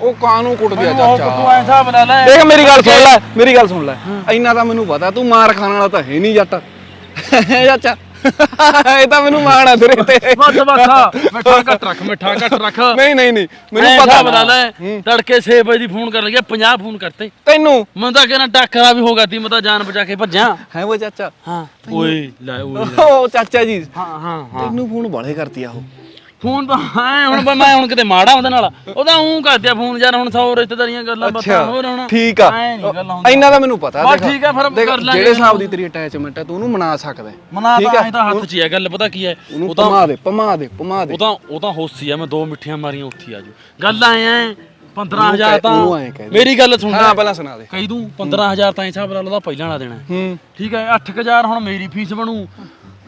ਉਹ ਕਾਨੂੰ ਕੁੱਟ ਦਿਆ ਮੈਨੂੰ ਉਹ ਕੁੱਟੂ ਚਾਚਾ ਐਂ ਹਿਸਾਬ ਲਾ ਲੈ। ਦੇਖ ਮੇਰੀ ਗੱਲ ਸੁਣ ਲੈ ਮੇਰੀ ਗੱਲ ਸੁਣ ਲੈ। ਇੰਨਾ ਤਾਂ ਮੈਨੂੰ ਪਤਾ ਤੂੰ ਮਾਰ ਖਾਣ ਵਾਲਾ ਤਾਂ ਹੈ ਨਹੀਂ ਜੱਟ। ਚਾਚਾ? ਇਹ ਤਾਂ ਮੈਨੂੰ ਮਾਣ ਆ ਤੇਰੇ ਤੇ। ਬਸ ਬਸ ਮਿੱਠਾ ਘੱਟ ਰੱਖ ਮਿੱਠਾ ਘੱਟ ਰੱਖ। ਨਹੀਂ ਨਹੀਂ ਨਹੀਂ ਮੈਨੂੰ ਪਤਾ ਪਤਾ ਲਾ ਤੜਕੇ 6 ਵਜੇ ਦੀ ਫੋਨ ਕਰ ਲਈਏ 50 ਫੋਨ ਕਰਤੇ। ਤੈਨੂੰ? ਮੈਂ ਤਾਂ ਕਹਿੰਦਾ ਟੱਕਰਾ ਵੀ ਹੋ ਗਿਆ ਤੀ ਮੈਂ ਤਾਂ ਜਾਨ ਬਚਾ ਕੇ ਭੱਜਾਂ ਹੈ ਉਹ ਚਾਚਾ। ਹਾਂ। ਓਏ ਲੈ ਓਏ ਚਾਚਾ ਜੀ। ਹਾਂ ਹਾਂ ਹਾਂ। ਤੈਨੂੰ ਫੋਨ ਬਾਲੇ ਕਰਤੀ ਆ ਉਹ। ਫੋਨ ਤਾਂ ਐ ਹੁਣ ਮੈਂ ਹੁਣ ਕਿਤੇ ਮਾੜਾ ਉਹਦੇ ਨਾਲ। ਉਹਦਾ ਉਂ ਕਰਦਿਆ ਫੋਨ ਯਾਰ ਹੁਣ 100 ਰਿਸ਼ਤੇਦਾਰੀਆਂ ਗੱਲਾਂ ਬਾਤਾਂ ਹੋਰ ਹੁਣ। ਠੀਕ ਆ। ਐਂ ਨੀ ਗੱਲਾਂ ਹੁੰਦੀਆਂ। ਇੰਨਾ ਤਾਂ ਮੈਨੂੰ ਪਤਾ ਬਸ ਦੇਖ, ਠੀਕ ਆ, ਫਿਰ ਕਰ ਲਾਂਗੇ ਜਿਹੜੇ ਹਿਸਾਬ ਦੀ ਤੇਰੀ ਅਟੈਚਮੈਂਟ ਹੈ ਤੂੰ ਉਹਨੂੰ ਮਨਾ ਸਕਦਾ ਹੈ। ਮਨਾ ਤਾਂ ਆ? ਐਂ ਤਾਂ ਹੱਥ 'ਚ ਹੀ ਹੈ ਗੱਲ ਪਤਾ ਕੀ ਹੈ? ਉਹਨੂੰ ਉਹ ਤਾਂ ਪਮਾ ਦੇ ਪਮਾ ਦੇ ਪਮਾ ਦੇ। ਉਹ ਤਾਂ ਉਹ ਤਾਂ ਹੋਸੀ ਆ ਮੈਂ ਦੋ ਮਿੱਠੀਆਂ ਮਾਰੀਆਂ ਉੱਥੇ ਆਜੂ ਗੱਲ ਐ ਐ 15000 ਕਹਿ- ਤਾਂ ਉਹਨੂੰ ਐਂ ਕਹਿ ਦੇ। ਮੇਰੀ ਗੱਲ ਸੁਣ ਹਾਂ ਪਹਿਲਾਂ ਸੁਣਾ ਦੇ। ਕਹੀ ਦੂੰ 15000 ਤਾਂ ਹਿਸਾਬ ਨਾਲ ਉਹਦਾ ਪਹਿਲਾਂ ਵਾਲਾ ਦੇਣਾ। ਹੈ। ਹੂੰ ਠੀਕ ਹੈ 8000 ਹੁਣ ਮੇਰੀ ਫੀਸ ਬਣੂ।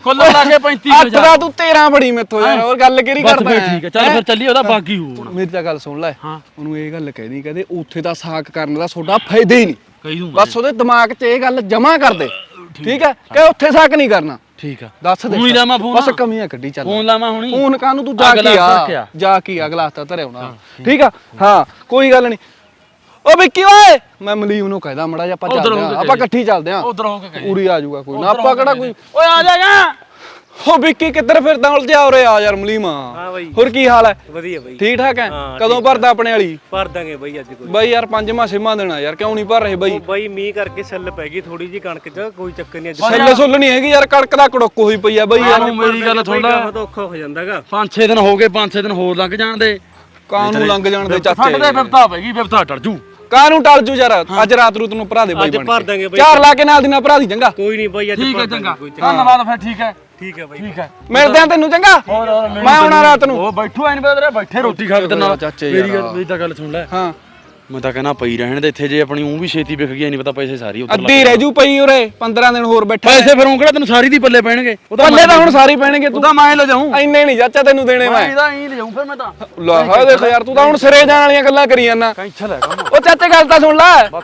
ਕੁੱਲ ਲਾ ਕੇ ਅੱਠ 35000 ਦਾ ਤੂੰ 13 ਬੜੀ ਮੈਥੋਂ ਯਾਰ ਹੋਰ ਗੱਲ ਕਿਹੜੀ ਬਸ ਕਰਦਾ ਠੀਕ ਹੈ ਚੱਲ ਫਿਰ ਚੱਲੀ ਉਹਦਾ ਬਾਕੀ ਹੋ ਹੁਣ। ਮੇਰੀ ਤਾਂ ਗੱਲ ਸੁਣ ਲੈ ਹਾਂ। ਉਹਨੂੰ ਇਹ ਗੱਲ ਕਹਿਦੀ ਕਹਦੇ ਉੱਥੇ ਦਾ ਸਾਕ ਕਰਨ ਦਾ ਤੁਹਾਡਾ ਫਾਇਦਾ ਹੀ ਨਹੀਂ। ਕਹੀ ਦੂੰਗਾ ਬਸ ਉਹਦੇ ਦਿਮਾਗ 'ਚ ਇਹ ਗੱਲ ਜਮਾ ਕਰ ਦੇ ਠੀਕ ਹੈ। ਕਿ ਉੱਥੇ ਸਾਕ ਨਹੀਂ ਕਰਨਾ। ਠੀਕ ਆ ਦੱਸ ਦੇ ਊਂ ਹੀ ਲਾਵਾਂ ਫੋਨ? ਬਸ ਕਮੀਆਂ ਕੱਢੀ ਚੱਲ। ਫੋਨ ਲਾਵਾਂ ਹੁਣੀ। ਫੋਨ ਕਾਨੂੰ ਤੂੰ ਜਾ ਅਗਲਾ ਕੇ ਆ। ਜਾ ਕੇ ਅਗਲਾ ਹਫਤਾ ਧਰੇ ਆਉਣਾ ਠੀਕ ਆ? ਹਾਂ ਕੋਈ ਗੱਲ ਨਹੀਂ। ਓ ਵਿੱਕੀ ਓਏ! ਮੈਂ ਮਲੀਮ ਨੂੰ ਕਹਿਦਾ ਮੜਾ ਜਾ ਆਪਾਂ ਉੱਧਰ ਚੱਲਦੇ ਹੋ ਆ ਆਪਾਂ ਇਕੱਠੀ ਚੱਲਦੇ ਆ ਉਧਰ ਹੋ ਕੇ ਕਹੀ ਪੂਰੀ ਆ ਜਾਊਗਾ ਕੋਈ ਨਾ। ਆਪਾਂ ਕਿਹੜਾ ਕਹੀ। ਕੋਈ ਓਏ ਆ ਜਾ ਜਾ! ਹੋ ਵਿੱਕੀ ਕਿੱਧਰ ਫਿਰਦਾ ਉਲਝਿਆ ਉਰੇ ਆ ਯਾਰ ਮਲੀਮਾ। ਹਾਂ ਬਾਈ। ਹੋਰ ਕੀ ਹਾਲ ਹੈ? ਵਧੀਆ ਬਾਈ। ਠੀਕ ਠਾਕ ਹੈ? ਹਾਂ, ਕਦੋਂ ਭਰਦਾ ਆਪਣੇ ਵਾਲੀ? ਭਰ ਦਾਂਗੇ ਬਾਈ ਅੱਜ ਕੋਈ। ਬਾਈ ਯਾਰ ਪੰਜਵਾਂ ਛੇਵਾਂ ਦੇਣਾ ਯਾਰ ਕਿਉਂ ਨਹੀਂ ਭਰ ਰਹੇ ਬਾਈ? ਉਹ ਬਾਈ ਮੀਂਹ ਕਰਕੇ ਸੈੱਲ ਪੈ ਗਈ ਥੋੜੀ ਜੀ ਕਣਕ 'ਚ ਕੋਈ ਚੱਕਰ ਨਹੀਂ ਅੱਜ। ਸੱਲ ਸੁੱਲ ਨਹੀਂ ਹੈਗੀ ਯਾਰ ਕੜਕ ਦਾ ਕੜਕ ਹੋਈ ਪਈ ਆ ਬਾਈ ਯਾਰ। ਮੇਰੀ ਗੱਲ ਲੈ। ਤਾਂ ਔਖਾ ਹੋ ਜਾਂਦਾਗਾ। ਪੰਜ ਛੇ ਦਿਨ ਹੋ ਗਏ ਪੰਜ ਛੇ ਦਿਨ ਹੋਰ ਲੰਘ ਜਾਣ ਦੇ। ਕਾਂ ਨੂੰ ਲੰਘ ਜਾਣ ਦੇ ਚਾਚੇ? ਦੇ ਵਿਪਤਾ ਪੈ ਗਈ ਵਿਪਤਾ ਟੜ ਜੂ। ਕਾਂ ਨੂੰ ਟਲ ਜੂ ਯਾਰ? ਅੱਜ ਰਾਤ ਰੂਤ ਨੂੰ ਭਰਾ ਦੇ ਬਾਈ ਅੱਜ ਬਣ ਭਰ ਕੇ। ਦਾਂਗੇ ਬਾਈ। ਚਾਰ ਲਾ ਕੇ ਨਾਲ ਦੀ ਨਾਲ ਭਰਾ ਦੀ ਚੰਗਾ? ਕੋਈ ਨਹੀਂ ਬਾਈ ਅੱਜ ਠੀਕ ਹੈ ਭਰ ਚੰਗਾ। ਦਾਂਗੇ ਕੋਈ ਚੱਕਰ ਧੰਨਵਾਦ ਫਿਰ ਠੀਕ ਹੈ। ਠੀਕ ਹੈ ਬਾਈ। ਠੀਕ ਹੈ। ਮਿਲਦੇ ਆ ਤੈਨੂੰ ਚੰਗਾ? ਹੋਰ ਹੋਰ ਮੈਂ ਆਉਣਾ ਰਾਤ ਨੂੰ। ਉਹ ਬੈਠੂ ਐ ਨਹੀਂ ਪਤਾ ਤੇਰਾ ਬੈਠੇ ਰੋਟੀ ਖਾ ਕੇ ਤੇ ਨਾਲ। ਚਾਚੇ ਮੇਰੀ। ਗੱਲ ਮੇਰੀ ਤਾਂ ਗੱਲ ਸੁਣ ਲੈ। ਹਾਂ। ਮੈਂ ਤਾਂ ਕਹਿੰਦਾ ਪਈ ਰਹਿਣ ਦੇ ਇੱਥੇ ਜੇ ਆਪਣੀ ਉਹ ਵੀ ਛੇਤੀ ਵਿਕ ਗਈ ਨਹੀਂ ਪਤਾ ਪੈਸੇ ਸਾਰੀ ਉੱਧਰ ਅੱਧੀ ਰਹਿ ਜੂ ਪਈ ਉਰੇ 15 ਦਿਨ ਹੋਰ ਬੈਠਾ ਪੈਸੇ ਫਿਰ ਉਹ ਕਿਹੜਾ ਤੈਨੂੰ ਸਾਰੀ ਦੀ ਪੱਲੇ ਪੈਣਗੇ? ਪੱਲੇ ਤਾਂ ਹੁਣ ਸਾਰੀ ਪੈਣਗੇ ਤੂੰ। ਤਾਂ ਮੈਂ ਲੈ ਜਾਊਂ ਇੰਨੇ ਨਹੀਂ ਚਾਚਾ ਤੈਨੂੰ ਦੇਣੇ ਮੈਂ। ਇਹਦਾ ਹੀ ਲੈ ਜਾਊਂ ਫਿਰ ਮੈਂ ਤਾਂ। ਲਾ ਦੇਖ ਯਾਰ ਤੂੰ ਤਾਂ ਹੁਣ ਸਿਰੇ ਜਾਣ ਵਾਲੀਆਂ ਗੱਲਾਂ ਕਰੀ ਜਾਂਦਾ। ਕੈਂਸਲ ਹੈ ਕੰਮ ਉਹ ਚਾਚੇ ਗੱਲ ਤਾਂ ਸੁਣ ਲੈ।